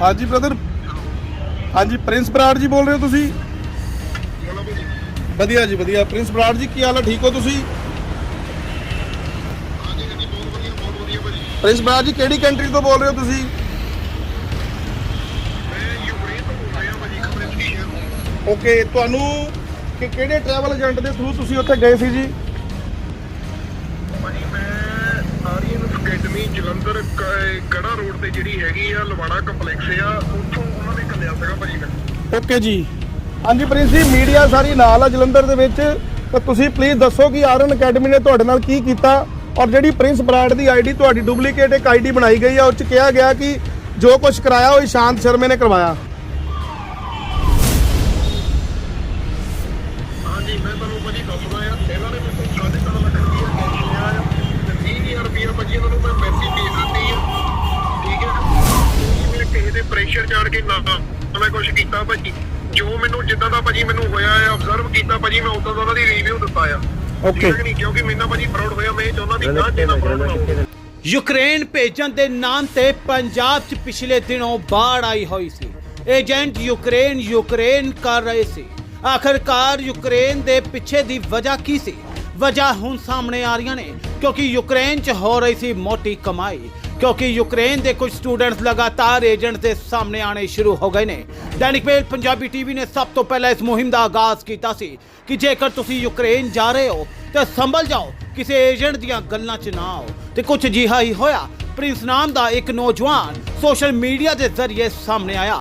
ਹਾਂਜੀ ਬ੍ਰਦਰ ਹਾਂਜੀ ਪ੍ਰਿੰਸ ਬਰਾੜ ਜੀ ਬੋਲ ਰਹੇ ਹੋ ਤੁਸੀਂ? ਵਧੀਆ ਜੀ ਵਧੀਆ। ਪ੍ਰਿੰਸ ਬਰਾੜ ਜੀ ਕੀ ਹਾਲ ਹੈ ਠੀਕ ਹੋ ਤੁਸੀਂ? ਪ੍ਰਿੰਸ ਬਰਾੜ ਜੀ ਕਿਹੜੀ ਕੰਟਰੀ ਤੋਂ ਬੋਲ ਰਹੇ ਹੋ ਤੁਸੀਂ? ਓਕੇ ਤੁਹਾਨੂੰ ਕਿ ਕਿਹੜੇ ਟਰੈਵਲ ਏਜੰਟ ਦੇ ਥਰੂ ਤੁਸੀਂ ਉੱਥੇ ਗਏ ਸੀ ਜੀ? ਅਕੈਡਮੀ ਜਲੰਧਰ ਗੜਾ ਰੋਡ ਤੇ ਜਿਹੜੀ ਹੈਗੀ ਆ ਲਵਾੜਾ ਕੰਪਲੈਕਸ ਆ ਉੱਥੋਂ ਉਹਨਾਂ ਨੇ ਕੱਲਿਆ ਸੀਗਾ ਭਾਜੀ ਮੈਂ ਓਕੇ ਜੀ। ਹਾਂਜੀ ਪ੍ਰਿੰਸ ਜੀ ਮੀਡੀਆ ਸਾਰੀ ਨਾਲ ਆ ਜਲੰਧਰ ਦੇ ਵਿੱਚ। ਤਾਂ ਤੁਸੀਂ ਪਲੀਜ਼ ਦੱਸੋ ਕਿ ਆਰਨ ਅਕੈਡਮੀ ਨੇ ਤੁਹਾਡੇ ਨਾਲ ਕੀ ਕੀਤਾ ਔਰ ਜਿਹੜੀ ਪ੍ਰਿੰਸ ਬਰਾੜ ਦੀ ਆਈਡੀ ਤੁਹਾਡੀ ਡੁਪਲੀਕੇਟ ਇੱਕ ਆਈਡੀ ਬਣਾਈ ਗਈ ਆ ਉਹ ਚ ਕਿਹਾ ਗਿਆ ਕਿ ਜੋ ਕੁਝ ਕਰਾਇਆ ਉਹ ਇਸ਼ਾਂਤ ਸ਼ਰਮੇ ਨੇ ਕਰਵਾਇਆ। ਹਾਂਜੀ ਮੈਂ ਤੁਹਾਨੂੰ ਭਾਜੀ ਦੱਸਦਾ ਆ ਇਹਨਾਂ ਨੇ ਮੈਨੂੰ ਸਾਢੇ ਤਿੰਨ ਲੱਖ ਰੁਪਈਆ ਕੈਸ਼ ਲਿਆ ਆ ਤੇ 20000 ਰੁਪਈਆ ਭਾਜੀ ਇਹਨਾਂ ਨੂੰ ਮੈਂ ਮੈਸੇਜ ਭੇਜ ਦਿੱਤੀ ਆ। ਠੀਕ ਹੈ ਕਿ ਮੈਂ ਕਿਸੇ ਦੇ ਪ੍ਰੈਸ਼ਰ ਚਾੜ ਕੇ ਨਾ ਨਾ ਮੈਂ ਕੁਝ ਕੀਤਾ ਭਾਜੀ। ਜੋ ਮੈਨੂੰ ਜਿੱਦਾਂ ਦਾ ਭਾਜੀ ਮੈਨੂੰ ਹੋਇਆ ਆ ਆਬਜ਼ਰਵ ਕੀਤਾ ਭਾਜੀ ਮੈਂ ਉਦਾਂ ਦਾ ਉਹਨਾਂ ਦੀ ਰਿਵਿਊ ਦਿੱਤਾ ਆ। Okay. ਠੀਕ ਹੈ ਕਿ ਨਹੀਂ? ਕਿਉਂਕਿ ਮੇਰੇ ਨਾਲ ਭਾਜੀ ਫਰਾਡ ਹੋਇਆ ਮੈਂ ਇਹ ਚਾਹੁੰਦਾ ਨਹੀਂ ਗਾਂ ਜਿੰਨਾ ਫਰਾਡ ਨਾ ਹੋਵੇ। ਯੂਕਰੇਨ ਭੇਜਣ ਦੇ ਨਾਮ ਤੇ ਪੰਜਾਬ 'ਚ ਪਿਛਲੇ ਦਿਨੋਂ ਬਾੜ ਆਈ ਹੋਈ ਸੀ। ਏਜੰਟ ਯੂਕਰੇਨ ਯੂਕਰੇਨ ਕਰ ਰਹੇ ਸੀ। ਆਖਰਕਾਰ ਯੂਕਰੇਨ ਦੇ ਪਿੱਛੇ ਦੀ ਵਜ੍ਹਾ ਕੀ ਸੀ? ਵਜ੍ਹਾ ਹੁਣ ਸਾਹਮਣੇ ਆ ਰਹੀਆਂ ਨੇ, ਕਿਉਂਕਿ ਯੂਕਰੇਨ 'ਚ ਹੋ ਰਹੀ ਸੀ ਮੋਟੀ ਕਮਾਈ, ਕਿਉਂਕਿ ਯੂਕਰੇਨ ਦੇ ਕੁਝ ਸਟੂਡੈਂਟਸ ਲਗਾਤਾਰ ਏਜੰਟ ਦੇ ਸਾਹਮਣੇ ਆਣੇ ਸ਼ੁਰੂ ਹੋ ਗਏ ਨੇ। ਦੈਨਿਕ ਮੇਲ ਪੰਜਾਬੀ ਟੀਵੀ ਨੇ ਸਭ ਤੋਂ ਪਹਿਲਾਂ ਇਸ ਮੁਹਿੰਮ ਦਾ ਆਗਾਜ਼ ਕੀਤਾ ਸੀ ਕਿ ਜੇਕਰ ਤੁਸੀਂ ਯੂਕਰੇਨ ਜਾ ਰਹੇ ਹੋ, ਤਾਂ ਸੰਭਲ ਜਾਓ, ਕਿਸੇ ਏਜੰਟ ਦੀਆਂ ਗੱਲਾਂ 'ਚ ਨਾ ਆਓ। ਤੇ ਕੁਝ ਅਜਿਹਾ ਹੀ ਹੋਇਆ, ਪ੍ਰਿੰਸ ਨਾਮ ਦਾ ਇੱਕ ਨੌਜਵਾਨ ਸੋਸ਼ਲ ਮੀਡੀਆ ਦੇ ਜ਼ਰੀਏ ਸਾਹਮਣੇ ਆਇਆ।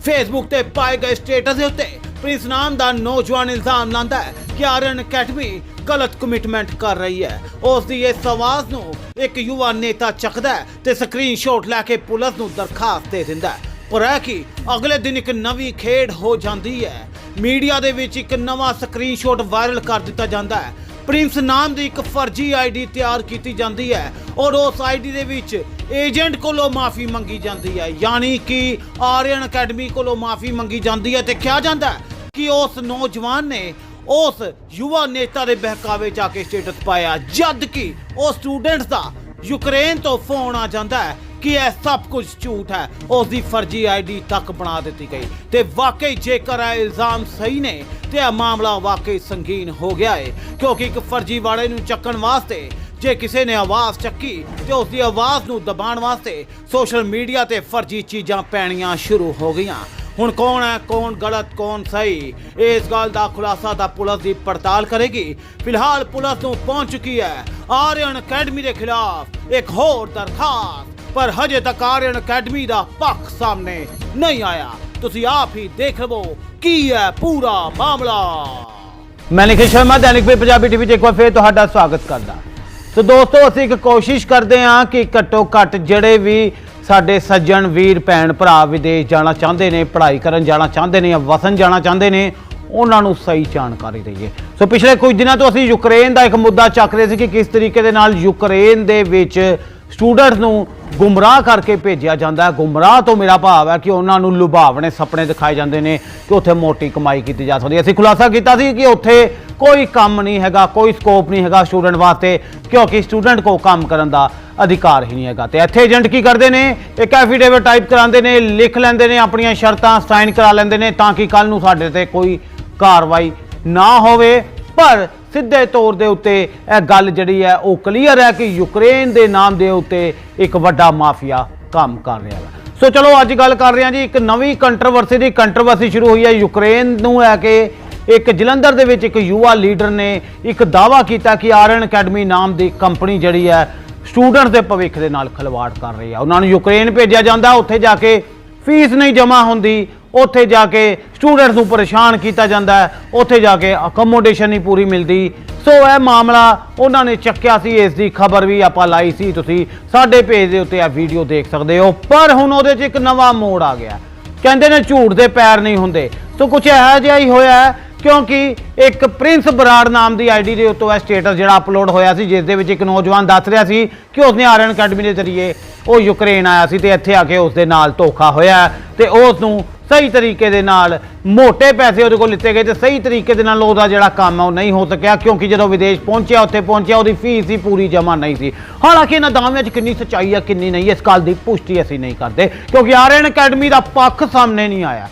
ਫੇਸਬੁੱਕ ਤੇ ਪਾਏ ਗਏ ਸਟੇਟਸ ਦੇ ਉੱਤੇ ਪ੍ਰਿੰਸ ਨਾਮ ਦਾ ਨੌਜਵਾਨ ਇਲਜ਼ਾਮ ਲਾਉਂਦਾ ਹੈ ਕਿ ਆਰਨ ਅਕੈਡਮੀ ਗਲਤ ਕਮਿਟਮੈਂਟ ਕਰ ਰਹੀ ਹੈ। ਉਸ ਦੀ ਇਸ ਆਵਾਜ਼ ਨੂੰ ਇੱਕ ਯੁਵਾ ਨੇਤਾ ਚੱਕਦਾ ਹੈ ਤੇ ਸਕਰੀਨਸ਼ਾਟ ਲੈ ਕੇ ਪੁਲਿਸ ਨੂੰ ਦਰਖਾਸਤ ਦੇ ਦਿੰਦਾ ਹੈ। ਪਰ ਇਹ ਕਿ ਅਗਲੇ ਦਿਨ ਇੱਕ ਨਵੀਂ ਖੇਡ ਹੋ ਜਾਂਦੀ ਹੈ। ਮੀਡੀਆ ਦੇ ਵਿੱਚ ਇੱਕ ਨਵਾਂ ਸਕਰੀਨਸ਼ਾਟ ਵਾਇਰਲ ਕਰ ਦਿੱਤਾ ਜਾਂਦਾ ਹੈ। ਪ੍ਰਿੰਸ ਨਾਮ ਦੀ ਇੱਕ ਫਰਜ਼ੀ ਆਈਡੀ ਤਿਆਰ ਕੀਤੀ ਜਾਂਦੀ ਹੈ ਔਰ ਉਸ ਆਈਡੀ ਦੇ ਵਿੱਚ ਏਜੰਟ ਕੋਲੋਂ ਮਾਫੀ ਮੰਗੀ ਜਾਂਦੀ ਹੈ। ਯਾਨੀ ਕਿ ਆਰੀਅਨ ਅਕੈਡਮੀ ਕੋਲੋਂ ਮਾਫੀ ਮੰਗੀ ਜਾਂਦੀ ਹੈ ਤੇ ਕਿਹਾ ਜਾਂਦਾ ਹੈ ਕਿ ਉਸ ਨੌਜਵਾਨ ਨੇ ਉਸ ਯੁਵਾ ਨੇਤਾ ਦੇ ਬਹਿਕਾਵੇ ਜਾ ਕੇ ਸਟੇਟਸ ਪਾਇਆ। ਜਦ ਕਿ ਉਹ ਸਟੂਡੈਂਟਸ ਦਾ ਯੂਕਰੇਨ ਤੋਂ ਫੋਨ ਆ ਜਾਂਦਾ ਹੈ ਕਿ ਇਹ ਸਭ ਕੁਝ ਝੂਠ ਹੈ। ਉਸ ਦੀ ਫਰਜ਼ੀ ਆਈਡੀ ਤੱਕ ਬਣਾ ਦਿੱਤੀ ਗਈ। ਤੇ ਵਾਕਈ ਜੇਕਰ ਇਹ ਇਲਜ਼ਾਮ ਸਹੀ ਨੇ, ਤੇ ਇਹ ਮਾਮਲਾ ਵਾਕਈ ਸੰਗੀਨ ਹੋ ਗਿਆ ਹੈ ਕਿਉਂਕਿ ਇੱਕ ਫਰਜ਼ੀ ਵਾਲੇ ਨੂੰ ਚੱਕਣ ਵਾਸਤੇ ਜੇ ਕਿਸੇ ਨੇ ਆਵਾਜ਼ ਚੱਕੀ, ਤੇ ਉਸ ਦੀ ਆਵਾਜ਼ ਨੂੰ ਦਬਾਉਣ ਵਾਸਤੇ ਸੋਸ਼ਲ ਮੀਡੀਆ ਤੇ ਫਰਜ਼ੀ ਚੀਜ਼ਾਂ ਪੈਣੀਆਂ ਸ਼ੁਰੂ ਹੋ ਗਈਆਂ। ਹੁਣ ਕੌਣ ਹੈ, ਕੌਣ ਗਲਤ, ਕੌਣ ਸਹੀ? ਇਸ ਗੱਲ ਦਾ ਖੁਲਾਸਾ ਤਾਂ ਪੁਲਿਸ ਦੀ ਪੜਤਾਲ ਕਰੇਗੀ। ਫਿਲਹਾਲ ਪੁਲਿਸ ਨੂੰ ਪਹੁੰਚ ਚੁੱਕੀ ਹੈ ਆਰੀਅਨ ਅਕੈਡਮੀ ਦੇ ਖਿਲਾਫ ਇੱਕ ਹੋਰ ਦਰਖਾਸਤ। ਪਰ ਹਜੇ ਤੱਕ ਆਰੀਅਨ ਅਕੈਡਮੀ ਦਾ ਪੱਖ ਸਾਹਮਣੇ ਨਹੀਂ ਆਇਆ। ਤੁਸੀਂ ਆਪ ਹੀ ਦੇਖ ਲਵੋ ਕੀ ਹੈ ਪੂਰਾ ਮਾਮਲਾ। ਮੈਂ ਨਿਖਿਲ ਸ਼ਰਮਾ, ਦੈਨਿਕ ਪੇ ਪੰਜਾਬੀ ਟੀਵੀ 'ਚ ਇੱਕ ਵਾਰ ਫੇਰ ਤੁਹਾਡਾ ਸਵਾਗਤ ਕਰਦਾ। ਸੋ ਦੋਸਤੋ, ਅਸੀਂ ਇੱਕ ਕੋਸ਼ਿਸ਼ ਕਰਦੇ ਹਾਂ ਕਿ ਘੱਟੋ ਘੱਟ ਜਿਹੜੇ ਵੀ ਸਾਡੇ ਸੱਜਣ, ਵੀਰ, ਭੈਣ, ਭਰਾ ਵਿਦੇਸ਼ ਜਾਣਾ ਚਾਹੁੰਦੇ ਨੇ, ਪੜ੍ਹਾਈ ਕਰਨ ਜਾਣਾ ਚਾਹੁੰਦੇ ਨੇ ਜਾਂ ਵਸਣ ਜਾਣਾ ਚਾਹੁੰਦੇ ਨੇ, ਉਹਨਾਂ ਨੂੰ ਸਹੀ ਜਾਣਕਾਰੀ ਦਈਏ। ਸੋ ਪਿਛਲੇ ਕੁਝ ਦਿਨਾਂ ਤੋਂ ਅਸੀਂ ਯੂਕਰੇਨ ਦਾ ਇੱਕ ਮੁੱਦਾ ਚੱਕ ਰਹੇ ਸੀ ਕਿ ਕਿਸ ਤਰੀਕੇ ਦੇ ਨਾਲ ਯੂਕਰੇਨ ਦੇ ਵਿੱਚ ਸਟੂਡੈਂਟਸ ਨੂੰ ਗੁੰਮਰਾਹ ਕਰਕੇ ਭੇਜਿਆ ਜਾਂਦਾ ਹੈ। ਗੁੰਮਰਾਹ ਤੋਂ ਮੇਰਾ ਭਾਵ ਹੈ ਕਿ ਉਹਨਾਂ ਨੂੰ ਲੁਭਾਵਣੇ ਸੁਪਨੇ ਦਿਖਾਏ ਜਾਂਦੇ ਨੇ ਕਿ ਉੱਥੇ ਮੋਟੀ ਕਮਾਈ ਕੀਤੀ ਜਾ ਸਕਦੀ ਹੈ। ਅਸੀਂ ਖੁਲਾਸਾ ਕੀਤਾ ਸੀ ਕਿ ਉੱਥੇ ਕੋਈ ਕੰਮ ਨਹੀਂ ਹੈਗਾ, ਕੋਈ ਸਕੋਪ ਨਹੀਂ ਹੈਗਾ ਸਟੂਡੈਂਟ ਵਾਸਤੇ, ਕਿਉਂਕਿ ਸਟੂਡੈਂਟ ਕੋ ਕੰਮ ਕਰਨ ਦਾ ਅਧਿਕਾਰ ਹੀ ਨਹੀਂ ਹੈਗਾ। ਤੇ ਇੱਥੇ ਏਜੰਟ ਕੀ ਕਰਦੇ ਨੇ? ਇੱਕ ਐਫੀਡੇਵਿਟ ਟਾਈਪ ਕਰਾਉਂਦੇ ਨੇ, ਲਿਖ ਲੈਂਦੇ ਨੇ ਆਪਣੀਆਂ ਸ਼ਰਤਾਂ, ਸਾਈਨ ਕਰਾ ਲੈਂਦੇ ਨੇ ਤਾਂ ਕਿ ਕੱਲ ਨੂੰ ਸਾਡੇ ਤੇ ਕੋਈ ਕਾਰਵਾਈ ਨਾ ਹੋਵੇ। ਪਰ ਸਿੱਧੇ ਤੌਰ ਦੇ ਉੱਤੇ ਇਹ ਗੱਲ ਜਿਹੜੀ ਹੈ ਉਹ ਕਲੀਅਰ ਹੈ ਕਿ ਯੂਕਰੇਨ ਦੇ ਨਾਮ ਦੇ ਉੱਤੇ ਇੱਕ ਵੱਡਾ ਮਾਫੀਆ ਕੰਮ ਕਰ ਰਿਹਾ ਹੈ। ਸੋ ਚਲੋ ਅੱਜ ਗੱਲ ਕਰ ਰਹੇ ਹਾਂ ਜੀ, ਇੱਕ ਨਵੀਂ ਕੰਟਰੋਵਰਸੀ ਦੀ ਕੰਟਰੋਵਰਸੀ ਸ਼ੁਰੂ ਹੋਈ ਹੈ ਯੂਕਰੇਨ ਨੂੰ ਲੈ ਕੇ। ਇੱਕ ਜਲੰਧਰ ਦੇ ਵਿੱਚ ਇੱਕ ਯੁਵਾ ਲੀਡਰ ਨੇ ਇੱਕ ਦਾਵਾ ਕੀਤਾ ਕਿ ਆਰਨ ਅਕੈਡਮੀ ਨਾਮ ਦੀ ਕੰਪਨੀ ਜਿਹੜੀ ਹੈ ਸਟੂਡੈਂਟਸ ਦੇ ਭਵਿੱਖ ਦੇ ਨਾਲ ਖਿਲਵਾੜ ਕਰ ਰਹੀ ਹੈ। ਉਹਨਾਂ ਨੂੰ ਯੂਕਰੇਨ ਭੇਜਿਆ ਜਾਂਦਾ, ਉੱਥੇ ਜਾ ਕੇ ਫੀਸ ਨਹੀਂ ਜਮ੍ਹਾਂ ਹੁੰਦੀ, ਉੱਥੇ ਜਾ ਕੇ ਸਟੂਡੈਂਟਸ ਨੂੰ ਪਰੇਸ਼ਾਨ ਕੀਤਾ ਜਾਂਦਾ ਹੈ, ਉੱਥੇ ਜਾ ਕੇ ਅਕਮੋਡੇਸ਼ਨ ਨਹੀਂ ਪੂਰੀ ਮਿਲਦੀ। ਸੋ ਇਹ ਮਾਮਲਾ ਉਹਨਾਂ ਨੇ ਚੱਕਿਆ ਸੀ, ਇਸ ਦੀ ਖਬਰ ਵੀ ਆਪਾਂ ਲਾਈ ਸੀ ਤੁਸੀਂ। ਸਾਡੇ ਪੇਜ ਦੇ ਉੱਤੇ ਆ ਵੀਡੀਓ ਦੇਖ ਸਕਦੇ ਹੋ। ਪਰ ਹੁਣ ਉਹਦੇ 'ਚ ਇੱਕ ਨਵਾਂ ਮੋੜ ਆ ਗਿਆ। ਕਹਿੰਦੇ ਨੇ ਝੂਠ ਦੇ ਪੈਰ ਨਹੀਂ ਹੁੰਦੇ। ਸੋ ਕੁਝ ਇਹੋ ਜਿਹਾ ਹੀ ਹੋਇਆ ਕਿਉਂਕਿ ਇੱਕ ਪ੍ਰਿੰਸ ਬਰਾੜ ਨਾਮ ਦੀ ਆਈਡੀ ਦੇ ਉੱਤੋਂ ਇਹ ਸਟੇਟਸ ਜਿਹੜਾ ਅਪਲੋਡ ਹੋਇਆ ਸੀ, ਜਿਸ ਦੇ ਵਿੱਚ ਇੱਕ ਨੌਜਵਾਨ ਦੱਸ ਰਿਹਾ ਸੀ ਕਿ ਉਸਨੇ ਆਰਐਨ ਅਕੈਡਮੀ ਦੇ ਜ਼ਰੀਏ ਉਹ ਯੂਕਰੇਨ ਆਇਆ ਸੀ ਤੇ ਇੱਥੇ ਆ ਕੇ ਉਸ ਦੇ ਨਾਲ ਧੋਖਾ ਹੋਇਆ ਹੈ ਤੇ ਉਸ ਨੂੰ ਸਹੀ ਤਰੀਕੇ ਦੇ ਨਾਲ ਮੋٹے ਪੈਸੇ ਉਹਦੇ ਕੋਲ ਲਿੱਤੇ ਗਏ ਤੇ ਸਹੀ ਤਰੀਕੇ ਦੇ ਨਾਲ ਉਹਦਾ ਜਿਹੜਾ ਕੰਮ ਹੈ ਉਹ ਨਹੀਂ ਹੋ ਸਕਿਆ, ਕਿਉਂਕਿ ਜਦੋਂ ਵਿਦੇਸ਼ ਪਹੁੰਚਿਆ, ਉੱਥੇ ਪਹੁੰਚਿਆ, ਉਹਦੀ ਫੀਸ ਹੀ ਪੂਰੀ ਜਮ੍ਹਾਂ ਨਹੀਂ ਸੀ। ਹਾਲਾਂਕਿ ਇਹਨਾਂ ਦਾਅਵਿਆਂ 'ਚ ਕਿੰਨੀ ਸੱਚਾਈ ਹੈ ਕਿੰਨੀ ਨਹੀਂ, ਇਸ ਗੱਲ ਦੀ ਪੁਸ਼ਟੀ ਅਸੀਂ ਨਹੀਂ ਕਰਦੇ, ਕਿਉਂਕਿ ਆਰਐਨ ਅਕੈਡਮੀ ਦਾ ਪੱਖ ਸਾਹਮਣੇ ਨਹੀਂ ਆਇਆ।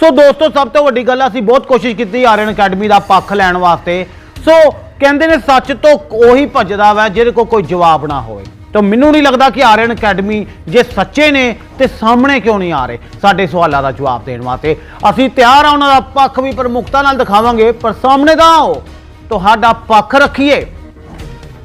ਸੋ ਦੋਸਤੋ, ਸਭ ਤੋਂ ਵੱਡੀ ਗੱਲ ਅਸੀਂ ਬਹੁਤ ਕੋਸ਼ਿਸ਼ ਕੀਤੀ ਆਰਐਨ ਅਕੈਡਮੀ ਦਾ ਪੱਖ ਲੈਣ ਵਾਸਤੇ। ਸੋ ਕਹਿੰਦੇ ਨੇ ਸੱਚ ਤੋਂ ਉਹੀ ਭੱਜਦਾ ਵਾ ਜਿਹਦੇ ਕੋਲ ਕੋਈ ਜਵਾਬ ਨਾ ਹੋਵੇ। ਤਾਂ ਮੈਨੂੰ ਨਹੀਂ ਲੱਗਦਾ ਕਿ ਆਰਐਨ ਅਕੈਡਮੀ ਜੇ ਸੱਚੇ ਨੇ ਤੇ ਸਾਹਮਣੇ ਕਿਉਂ ਨਹੀਂ ਆ ਰਹੇ ਸਾਡੇ ਸਵਾਲਾਂ ਦਾ ਜਵਾਬ ਦੇਣ ਵਾਸਤੇ। ਅਸੀਂ ਤਿਆਰ ਆ, ਉਹਨਾਂ ਦਾ ਪੱਖ ਵੀ ਪ੍ਰਮੁਖਤਾ ਨਾਲ ਦਿਖਾਵਾਂਗੇ, ਪਰ ਸਾਹਮਣੇ ਤਾਂ ਆਓ, ਤੁਹਾਡਾ ਪੱਖ ਰੱਖੀਏ।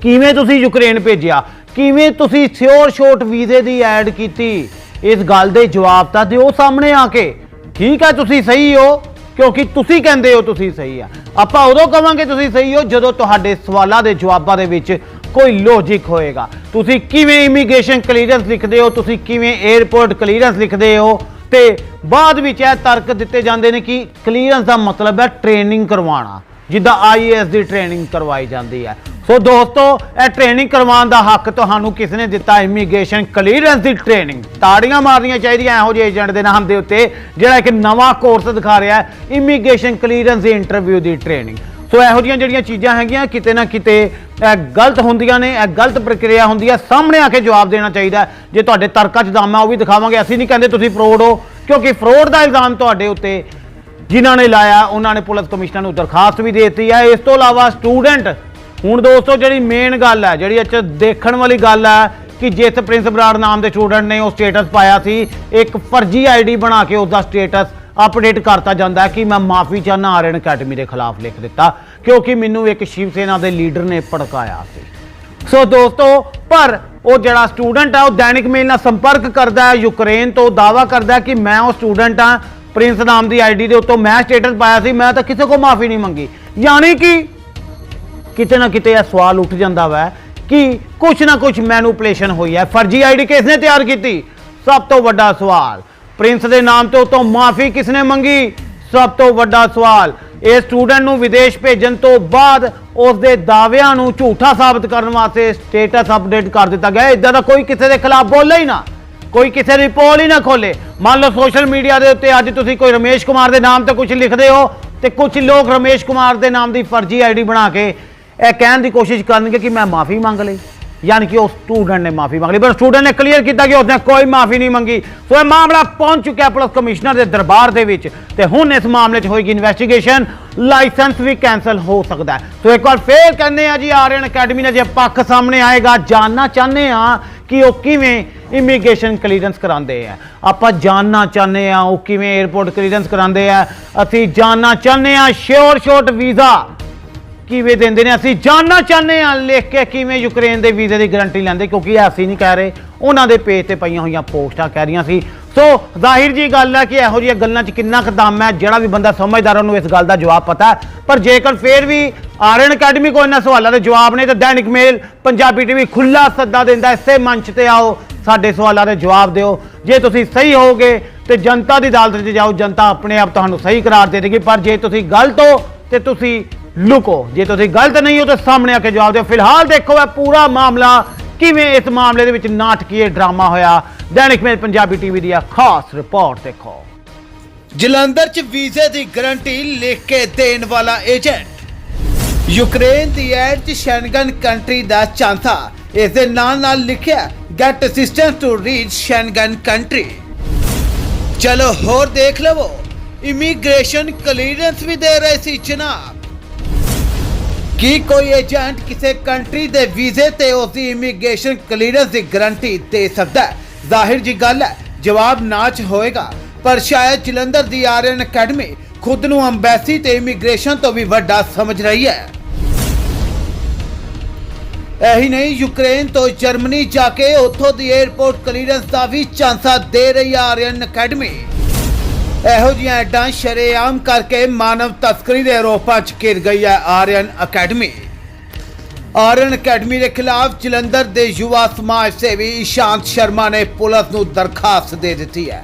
ਕਿਵੇਂ ਤੁਸੀਂ ਯੂਕਰੇਨ ਭੇਜਿਆ? ਕਿਵੇਂ ਤੁਸੀਂ ਸਿਓਰ ਸ਼ੋਟ ਵੀਜ਼ੇ ਦੀ ਐਡ ਕੀਤੀ? ਇਸ ਗੱਲ ਦੇ ਜਵਾਬ ਤਾਂ ਦਿਓ ਸਾਹਮਣੇ ਆ ਕੇ। ਠੀਕ ਹੈ ਤੁਸੀਂ ਸਹੀ ਹੋ, ਕਿਉਂਕਿ ਤੁਸੀਂ ਕਹਿੰਦੇ ਹੋ ਤੁਸੀਂ ਸਹੀ ਆ। ਆਪਾਂ ਉਦੋਂ ਕਵਾਂਗੇ ਤੁਸੀਂ ਸਹੀ ਹੋ, ਜਦੋਂ ਤੁਹਾਡੇ ਸਵਾਲਾਂ ਦੇ ਜਵਾਬਾਂ ਦੇ ਵਿੱਚ ਕੋਈ ਲੌਜੀਕ ਹੋਏਗਾ। ਤੁਸੀਂ ਕਿਵੇਂ ਇਮੀਗ੍ਰੇਸ਼ਨ ਕਲੀਅਰੈਂਸ ਲਿਖਦੇ ਹੋ, ਤੁਸੀਂ ਕਿਵੇਂ 에ਅਰਪੋਰਟ ਕਲੀਅਰੈਂਸ ਲਿਖਦੇ ਹੋ, ਤੇ ਬਾਅਦ ਵਿੱਚ ਇਹ ਤਰਕ ਦਿੱਤੇ ਜਾਂਦੇ ਨੇ ਕਿ ਕਲੀਅਰੈਂਸ ਦਾ ਮਤਲਬ ਹੈ ਟ੍ਰੇਨਿੰਗ ਕਰਵਾਉਣਾ, ਜਿੱਦਾਂ ਆਈਏਐਸ ਦੀ ਟ੍ਰੇਨਿੰਗ ਕਰਵਾਈ ਜਾਂਦੀ ਹੈ। ਸੋ ਦੋਸਤੋ, ਇਹ ਟ੍ਰੇਨਿੰਗ ਕਰਵਾਉਣ ਦਾ ਹੱਕ ਤੁਹਾਨੂੰ ਕਿਸ ਨੇ ਦਿੱਤਾ? ਇਮੀਗ੍ਰੇਸ਼ਨ ਕਲੀਅਰੈਂਸ ਦੀ ਟ੍ਰੇਨਿੰਗ ਤਾੜੀਆਂ ਮਾਰਨੀਆਂ ਚਾਹੀਦੀਆਂ, ਇਹੋ ਜਿਹੇ ਏਜੰਟ ਦੇ ਨਾਮ ਦੇ ਉੱਤੇ, ਜਿਹੜਾ ਇੱਕ ਨਵਾਂ ਕੋਰਸ ਦਿਖਾ ਰਿਹਾ ਹੈ ਇਮੀਗ੍ਰੇਸ਼ਨ ਕਲੀਅਰੈਂਸ ਦੀ ਇੰਟਰਵਿਊ ਦੀ ਟ੍ਰੇਨਿੰਗ ਸੋ ਇਹੋ ਜਿਹੀਆਂ ਜਿਹੜੀਆਂ ਚੀਜ਼ਾਂ ਹੈਗੀਆਂ, ਕਿਤੇ ਨਾ ਕਿਤੇ ਇਹ ਗਲਤ ਹੁੰਦੀਆਂ ਨੇ, ਇਹ ਗਲਤ ਪ੍ਰਕਿਰਿਆ ਹੁੰਦੀ ਹੈ, ਸਾਹਮਣੇ ਆ ਕੇ ਜਵਾਬ ਦੇਣਾ ਚਾਹੀਦਾ ਜੇ ਤੁਹਾਡੇ ਤਰਕਾਂ 'ਚ ਦਮ ਹੈ ਉਹ ਵੀ ਦਿਖਾਵਾਂਗੇ। ਅਸੀਂ ਨਹੀਂ ਕਹਿੰਦੇ ਤੁਸੀਂ ਫਰੋਡ ਹੋ, ਕਿਉਂਕਿ ਫਰੋਡ ਦਾ ਇਲਜ਼ਾਮ ਤੁਹਾਡੇ ਉੱਤੇ ਜਿਨ੍ਹਾਂ ਨੇ ਲਾਇਆ, ਉਹਨਾਂ ਨੇ ਪੁਲਿਸ ਕਮਿਸ਼ਨਰ ਨੂੰ ਦਰਖਾਸਤ ਵੀ ਦੇ ਦਿੱਤੀ ਹੈ। ਇਸ ਤੋਂ ਇਲਾਵਾ ਸਟੂਡੈਂਟ ਹੁਣ ਦੋਸਤੋ ਜਿਹੜੀ ਮੇਨ ਗੱਲ ਹੈ, ਜਿਹੜੀ ਅੱਜ ਦੇਖਣ ਵਾਲੀ ਗੱਲ ਹੈ ਕਿ ਜਿਸ ਪ੍ਰਿੰਸ ਬਰਾੜ ਨਾਮ ਦੇ ਸਟੂਡੈਂਟ ਨੇ ਉਹ ਸਟੇਟਸ ਪਾਇਆ ਸੀ, ਇੱਕ ਫਰਜ਼ੀ ਆਈਡੀ ਬਣਾ ਕੇ ਉਸ ਸਟੇਟਸ ਅਪਡੇਟ ਕਰਤਾ ਜਾਂਦਾ ਕਿ ਮੈਂ ਮਾਫੀ ਚਾਹਨਾ ਆਰਐਨ ਅਕੈਡਮੀ ਦੇ ਖਿਲਾਫ ਲਿਖ ਦਿੱਤਾ, ਕਿਉਂਕਿ ਮੈਨੂੰ ਇੱਕ ਸ਼ਿਵ ਸੇਨਾ ਦੇ ਲੀਡਰ ਨੇ ਭੜਕਾਇਆ ਸੀ। ਸੋ ਦੋਸਤੋ, ਪਰ ਉਹ ਜਿਹੜਾ ਸਟੂਡੈਂਟ ਹੈ, ਉਹ ਦੈਨਿਕ ਮੇਲ ਨਾਲ ਸੰਪਰਕ ਕਰਦਾ ਹੈ, ਯੂਕਰੇਨ ਤੋਂ ਦਾਵਾ ਕਰਦਾ ਹੈ ਕਿ ਮੈਂ ਉਹ ਸਟੂਡੈਂਟ ਹਾਂ, ਪ੍ਰਿੰਸ ਨਾਮ ਦੀ ਆਈਡੀ ਦੇ ਉੱਤੋਂ ਮੈਂ ਸਟੇਟਸ ਪਾਇਆ ਸੀ, ਮੈਂ ਤਾਂ ਕਿਸੇ ਕੋ ਮਾਫੀ ਨਹੀਂ ਮੰਗੀ। ਯਾਨੀ ਕਿ ਕਿਤੇ ਨਾ ਕਿਤੇ ਇਹ ਸਵਾਲ ਉੱਠ ਜਾਂਦਾ ਵਾ ਕਿ ਕੁਛ ਨਾ ਕੁਛ ਮੈਨੂਪਲੇਸ਼ਨ ਹੋਈ ਹੈ। ਫਰਜ਼ੀ ਆਈਡੀ ਕਿਸ ਨੇ ਤਿਆਰ ਕੀਤੀ? ਸਭ ਤੋਂ ਵੱਡਾ ਸਵਾਲ। ਪ੍ਰਿੰਸ ਦੇ ਨਾਮ ਤੇ ਤੋਂ ਮਾਫੀ ਕਿਸ ਨੇ ਮੰਗੀ? ਸਭ ਤੋਂ ਵੱਡਾ ਸਵਾਲ। ਇਹ ਸਟੂਡੈਂਟ ਨੂੰ ਵਿਦੇਸ਼ ਭੇਜਣ ਤੋਂ ਬਾਅਦ ਉਸ ਦੇ ਦਾਅਵਿਆਂ ਨੂੰ ਝੂਠਾ ਸਾਬਤ ਕਰਨ ਵਾਸਤੇ ਸਟੇਟਸ ਅਪਡੇਟ ਕਰ ਦਿੱਤਾ ਗਿਆ। ਇਦਾਂ ਦਾ ਕੋਈ ਕਿਸੇ ਦੇ ਖਿਲਾਫ ਬੋਲੇ ਹੀ ਨਾ। ਕੋਈ ਕਿਸੇ ਦੀ ਪੋਲ ਹੀ ਨਾ ਖੋਲੇ। ਮੰਨ ਲਓ ਸੋਸ਼ਲ ਮੀਡੀਆ ਦੇ ਉੱਤੇ ਅੱਜ ਤੁਸੀਂ ਕੋਈ ਰਮੇਸ਼ ਕੁਮਾਰ ਦੇ ਨਾਮ ਤੇ ਕੁਝ ਲਿਖਦੇ ਹੋ ਤੇ ਕੁਝ ਲੋਕ ਰਮੇਸ਼ ਕੁਮਾਰ ਦੇ ਨਾਮ ਦੀ ਫਰਜ਼ੀ ਆਈਡੀ ਬਣਾ ਕੇ ਇਹ ਕਹਿਣ ਦੀ ਕੋਸ਼ਿਸ਼ ਕਰਨਗੇ ਕਿ ਮੈਂ ਮਾਫੀ ਮੰਗ ਲਈ, ਯਾਨੀ ਕਿ ਉਸ ਸਟੂਡੈਂਟ ਨੇ ਮਾਫੀ ਮੰਗ ਲਈ। ਪਰ ਸਟੂਡੈਂਟ ਨੇ ਕਲੀਅਰ ਕੀਤਾ ਕਿ ਉਸਨੇ ਕੋਈ ਮਾਫੀ ਨਹੀਂ ਮੰਗੀ। ਸੋ ਇਹ ਮਾਮਲਾ ਪਹੁੰਚ ਚੁੱਕਿਆ ਪੁਲਿਸ ਕਮਿਸ਼ਨਰ ਦੇ ਦਰਬਾਰ ਦੇ ਵਿੱਚ ਤੇ ਹੁਣ ਇਸ ਮਾਮਲੇ 'ਚ ਹੋਏਗੀ ਇਨਵੈਸਟੀਗੇਸ਼ਨ ਲਾਇਸੈਂਸ ਵੀ ਕੈਨਸਲ ਹੋ ਸਕਦਾ ਹੈ। ਸੋ ਇੱਕ ਵਾਰ ਫੇਰ ਕਹਿੰਦੇ ਆ ਜੀ ਆਰਐਨ ਅਕੈਡਮੀ ਨੇ ਜੇ ਪੱਖ ਸਾਹਮਣੇ ਆਏਗਾ, ਜਾਨਣਾ ਚਾਹੁੰਦੇ ਆ ਕਿ ਉਹ ਕਿਵੇਂ ਇਮੀਗ੍ਰੇਸ਼ਨ ਕਲੀਅਰੈਂਸ ਕਰਾਉਂਦੇ ਆ। ਆਪਾਂ ਜਾਨਣਾ ਚਾਹੁੰਦੇ ਆ ਉਹ ਕਿਵੇਂ 에ਅਰਪੋਰਟ ਕਲੀਅਰੈਂਸ ਕਰਾਉਂਦੇ ਆ। ਅਸੀਂ ਜਾਨਣਾ ਚਾਹੁੰਦੇ ਆ ਸ਼ੋਰ ਸ਼ੋਰਟ ਵੀਜ਼ਾ ਕਿਵੇਂ ਦਿੰਦੇ ਨੇ? ਅਸੀਂ ਜਾਨਣਾ ਚਾਹੁੰਦੇ ਹਾਂ ਲਿਖ ਕੇ ਕਿਵੇਂ ਯੂਕਰੇਨ ਦੇ ਵੀਜ਼ੇ ਦੀ ਗਾਰੰਟੀ ਲੈਂਦੇ, ਕਿਉਂਕਿ ਇਹ ਅਸੀਂ ਨਹੀਂ ਕਹਿ ਰਹੇ। ਉਹਨਾਂ ਦੇ ਪੇਜ ਤੇ ਪਈਆਂ ਹੋਈਆਂ ਪੋਸਟਾਂ ਕਹਿ ਰਹੀਆਂ ਸੀ। ਸੋ ਜ਼ਾਹਿਰ ਜੀ ਗੱਲ ਹੈ ਕਿ ਇਹੋ ਜਿਹੀਆਂ ਗੱਲਾਂ 'ਚ ਕਿੰਨਾ ਕੁ ਦਮ ਹੈ, ਜਿਹੜਾ ਵੀ ਬੰਦਾ ਸਮਝਦਾਰ ਉਹਨੂੰ ਇਸ ਗੱਲ ਦਾ ਜਵਾਬ ਪਤਾ ਪਰ ਜੇਕਰ ਫੇਰ ਵੀ ਆਰਐਨ ਅਕੈਡਮੀ ਕੋਲ ਇਹਨਾਂ ਸਵਾਲਾਂ ਦੇ ਜਵਾਬ ਨੇ ਤਾਂ ਦੈਨਿਕ ਮੇਲ ਪੰਜਾਬੀ ਟੀਵੀ ਖੁੱਲਾ ਸੱਦਾ ਦਿੰਦਾ ਇਸੇ ਮੰਚ ਤੇ ਆਓ, ਸਾਡੇ ਸਵਾਲਾਂ ਦੇ ਜਵਾਬ ਦਿਓ। ਜੇ ਤੁਸੀਂ ਸਹੀ ਹੋਗੇ ਤੇ ਜਨਤਾ ਦੀ ਅਦਾਲਤ 'ਚ ਜਾਓ। ਜਨਤਾ ਆਪਣੇ ਆਪ ਤੁਹਾਨੂੰ ਸਹੀ ਕਰਾਰ ਦੇ ਦੇਗੀ। ਪਰ ਜੇ ਤੁਸੀਂ ਗਲਤ ਹੋ, ਤੇ ਤੁਸੀਂ ਲੁਕੋ। ਜੇ ਤੁਸੀਂ ਗਲਤ ਨਹੀਂ ਹੋ ਤਾਂ ਸਾਹਮਣੇ ਆ ਕੇ ਜਵਾਬ ਦਿਓ। ਫਿਲਹਾਲ ਦੇਖੋ ਇਹ ਪੂਰਾ ਮਾਮਲਾ ਕਿਵੇਂ ਇਸ ਮਾਮਲੇ ਦੇ ਵਿੱਚ ਨਾਟਕੀਏ ਡਰਾਮਾ ਹੋਇਆ। ਦੈਨਿਕ ਮੇਲ ਪੰਜਾਬੀ ਟੀਵੀ ਦੀ ਇਹ ਖਾਸ ਰਿਪੋਰਟ ਦੇਖੋ। ਜਲੰਧਰ 'ਚ ਵੀਜ਼ੇ ਦੀ ਗਾਰੰਟੀ ਲਿਖ ਕੇ ਦੇਣ ਵਾਲਾ ਏਜੰਟ। ਯੂਕਰੇਨ ਦੀ ਐਡ 'ਚ ਸ਼ੈਂਗਨ ਕੰਟਰੀ ਦਾ ਚਾਂਸਾ। ਇਸ ਦੇ ਨਾਲ ਨਾਲ ਲਿਖਿਆ, get assistance to reach Schengen country. ਚਲੋ ਹੋਰ ਦੇਖ ਲਵੋ। ਇਮੀਗ੍ਰੇਸ਼ਨ ਕਲੀਅਰੈਂਸ ਵੀ ਦੇ ਰਹੇ ਸੀ ਜਨਾਬ ਕੀ ਕੋਈ ਏਜੰਟ ਕਿਸੇ ਕੰਟਰੀ ਦੇ ਵੀਜ਼ੇ ਤੇ ਉਸ ਦੀ ਇਮੀਗ੍ਰੇਸ਼ਨ ਕਲੀਅਰੈਂਸ ਦੀ ਗਾਰੰਟੀ ਦੇ ਸਕਦਾ ਹੈ? ਜ਼ਾਹਿਰ ਜੀ ਗੱਲ ਹੈ, ਜਵਾਬ ਨਾਚ ਚ ਹੋਏਗਾ। ਪਰ ਸ਼ਾਇਦ ਜਲੰਧਰ ਦੀ ਆਰਐਨ ਅਕੈਡਮੀ ਖੁਦ ਨੂੰ ਅੰਬੈਸੀ ਤੇ ਇਮੀਗ੍ਰੇਸ਼ਨ ਤੋਂ ਵੀ ਵੱਡਾ ਸਮਝ ਰਹੀ ਹੈ। ਇਹੀ ਨਹੀਂ, ਯੂਕਰੇਨ ਤੋਂ ਜਰਮਨੀ ਜਾ ਕੇ ਉੱਥੋਂ ਦੀ 에ਅਰਪੋਰਟ ਕਲੀਅਰੈਂਸ ਦਾ ਵੀ ਚਾਂਸਾ ਦੇ ਰਹੀ ਹੈ ਆਰਐਨ ਅਕੈਡਮੀ। ਇਹੋ ਜਿਹੀਆਂ ਐਡਾਂ ਸ਼ਰੇਆਮ ਕਰਕੇ ਮਾਨਵ ਤਸਕਰੀ ਦੇ ਆਰੋਪਾਂ 'ਚ ਘਿਰ ਗਈ ਹੈ ਆਰਯਨ ਅਕੈਡਮੀ। ਆਰੀਅਨ ਅਕੈਡਮੀ ਦੇ ਖਿਲਾਫ ਜਲੰਧਰ ਦੇ ਯੁਵਾ ਸਮਾਜ ਸੇਵੀ ਇਸ਼ਾਂਤ ਸ਼ਰਮਾ ਨੇ ਪੁਲਿਸ ਨੂੰ ਦਰਖਾਸਤ ਦੇ ਦਿੱਤੀ ਹੈ।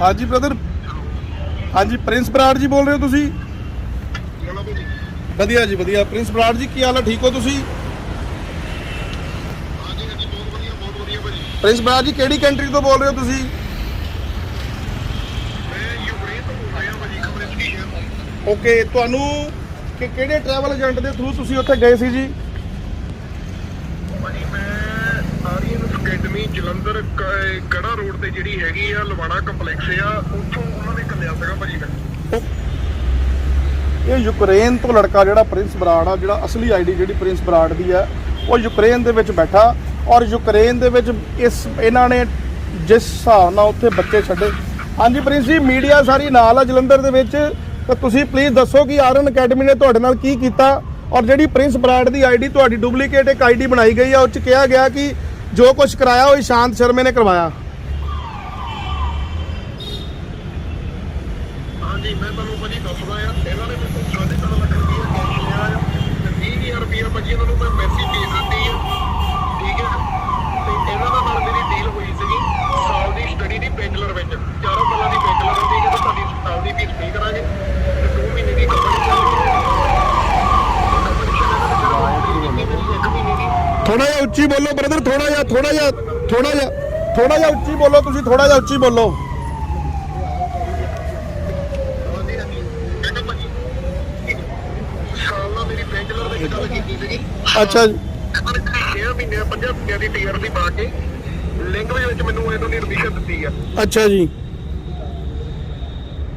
ਹਾਂਜੀ ਬ੍ਰਦਰ ਹਾਂਜੀ ਪ੍ਰਿੰਸ ਬਰਾੜ ਜੀ ਬੋਲ ਰਹੇ ਹੋ ਤੁਸੀਂ? ਵਧੀਆ ਜੀ, ਵਧੀਆ। ਪ੍ਰਿੰਸ ਬਰਾੜ ਜੀ, ਕੀ ਹਾਲ ਹੈ? ਠੀਕ ਹੋ ਤੁਸੀਂ? ਪ੍ਰਿੰਸ ਬਰਾੜ ਜੀ, ਕਿਹੜੀ ਕੰਟਰੀ ਤੋਂ ਬੋਲ ਰਹੇ ਹੋ ਤੁਸੀਂ? ਓਕੇ ਤੁਹਾਨੂੰ ਕਿ ਕਿਹੜੇ ਟਰੈਵਲ ਏਜੰਟ ਦੇ ਥਰੂ ਤੁਸੀਂ ਉੱਥੇ ਗਏ ਸੀ ਜੀ ਭਾਜੀ ਮੈਂ ਆਰੀਅਨ ਅਕੈਡਮੀ ਜਲੰਧਰ ਕੜਾ ਰੋਡ ਤੇ ਜਿਹੜੀ ਹੈਗੀ ਆ, ਲਵਾਣਾ ਕੰਪਲੈਕਸ ਆ, ਉੱਥੋਂ ਉਹਨਾਂ ਨੇ ਕੱਲਿਆ ਸੀਗਾ ਭਾਜੀ ਮੈਂ। ਇਹ ਯੂਕਰੇਨ ਤੋਂ ਲੜਕਾ ਜਿਹੜਾ ਪ੍ਰਿੰਸ ਬਰਾੜ ਆ, ਜਿਹੜਾ ਅਸਲੀ ਆਈਡੀ ਜਿਹੜੀ ਪ੍ਰਿੰਸ ਬਰਾੜ ਦੀ ਹੈ ਉਹ ਯੂਕਰੇਨ ਦੇ ਵਿੱਚ ਬੈਠਾ ਔਰ ਯੂਕਰੇਨ ਦੇ ਵਿੱਚ ਇਸ ਇਹਨਾਂ ਨੇ ਜਿਸ ਹਿਸਾਬ ਨਾਲ ਉੱਥੇ ਬੱਚੇ ਛੱਡੇ। ਹਾਂਜੀ ਪ੍ਰਿੰਸ ਜੀ, ਮੀਡੀਆ ਸਾਰੀ ਨਾਲ ਆ ਜਲੰਧਰ ਦੇ ਵਿੱਚ, ਤਾਂ ਤੁਸੀਂ ਪਲੀਜ਼ ਦੱਸੋ ਕਿ ਆਰਨ ਅਕੈਡਮੀ ਨੇ ਤੁਹਾਡੇ ਨਾਲ ਕੀ ਕੀਤਾ ਔਰ ਜਿਹੜੀ ਪ੍ਰਿੰਸ ਬਰਾਡ ਦੀ ਆਈਡੀ ਤੁਹਾਡੀ ਡੁਪਲੀਕੇਟ ਇੱਕ ਆਈਡੀ ਬਣਾਈ ਗਈ ਆ, ਉਹ ਚ ਕਿਹਾ ਗਿਆ ਕਿ ਜੋ ਕੁਝ ਕਰਾਇਆ ਉਹ ਇਸ਼ਾਂਤ ਸ਼ਰਮੇ ਨੇ ਕਰਵਾਇਆ। ਹਾਂਜੀ, ਮੈਂ ਤੁਹਾਨੂੰ ਭਾਜੀ ਦੱਸਦਾ ਆ ਇਹਨਾਂ ਨੇ ਮੈਨੂੰ ਸਾਢੇ ਤਿੰਨ ਲੱਖ ਰੁਪਏ ਕੈਸ਼ ਲਿਆ ਆ। ਤੇ 20000 ਰੁਪਏ ਭਾਜੀ ਇਹਨਾਂ ਨੂੰ ਮੈਂ ਮੈਸੇਜ ਭੇਜ ਦਿੱਤੀ ਆ ਠੀਕ ਹੈ ਤੇ ਇਹਨਾਂ ਨਾਲ ਨਾਲ ਮੇਰੀ ਡੀਲ ਹੋਈ ਸੀਗੀ ਸਾਲ ਦੀ ਸਟੱਡੀ ਦੀ ਬੈਚਲਰ ਵਿੱਚ ਚਾਰਾਂ ਸਾਲਾਂ ਦੀ ਬੈਚਲਰ ਹੁੰਦੀ ਹੈ ਤੇ ਤੁਹਾਡੀ ਸਾਲ ਦੀ ਫੀਸ ਪੇ ਕਰਾਂਗੇ ਤੇ 2 ਮਹੀਨੇ ਦੀ ਕੰਪਨੀ ਇੱਕ ਮਹੀਨੇ ਦੀ ਥੋੜਾ ਜਿਹਾ ਉੱਚੀ ਬੋਲੋ ਬ੍ਰਦਰ ਥੋੜਾ ਜਿਹਾ ਥੋੜਾ ਜਿਹਾ ਥੋੜਾ ਜਿਹਾ ਥੋੜਾ ਜਿਹਾ ਉੱਚੀ ਬੋਲੋ ਤੁਸੀਂ ਥੋੜਾ ਜਿਹਾ ਉੱਚੀ ਬੋਲੋ। ਅੱਛਾ ਜੀ। 6 ਮਹੀਨੇ 5 ਮਹੀਨਿਆਂ ਦੀ ਟੀਆਰਸੀ ਪਾ ਕੇ ਲੈਂਗੁਏਜ ਵਿੱਚ ਮੈਨੂੰ ਇਹਨਾਂ ਨੇ ਐਡਮਿਸ਼ਨ ਦਿੱਤੀ ਆ ਅੱਛਾ ਜੀ।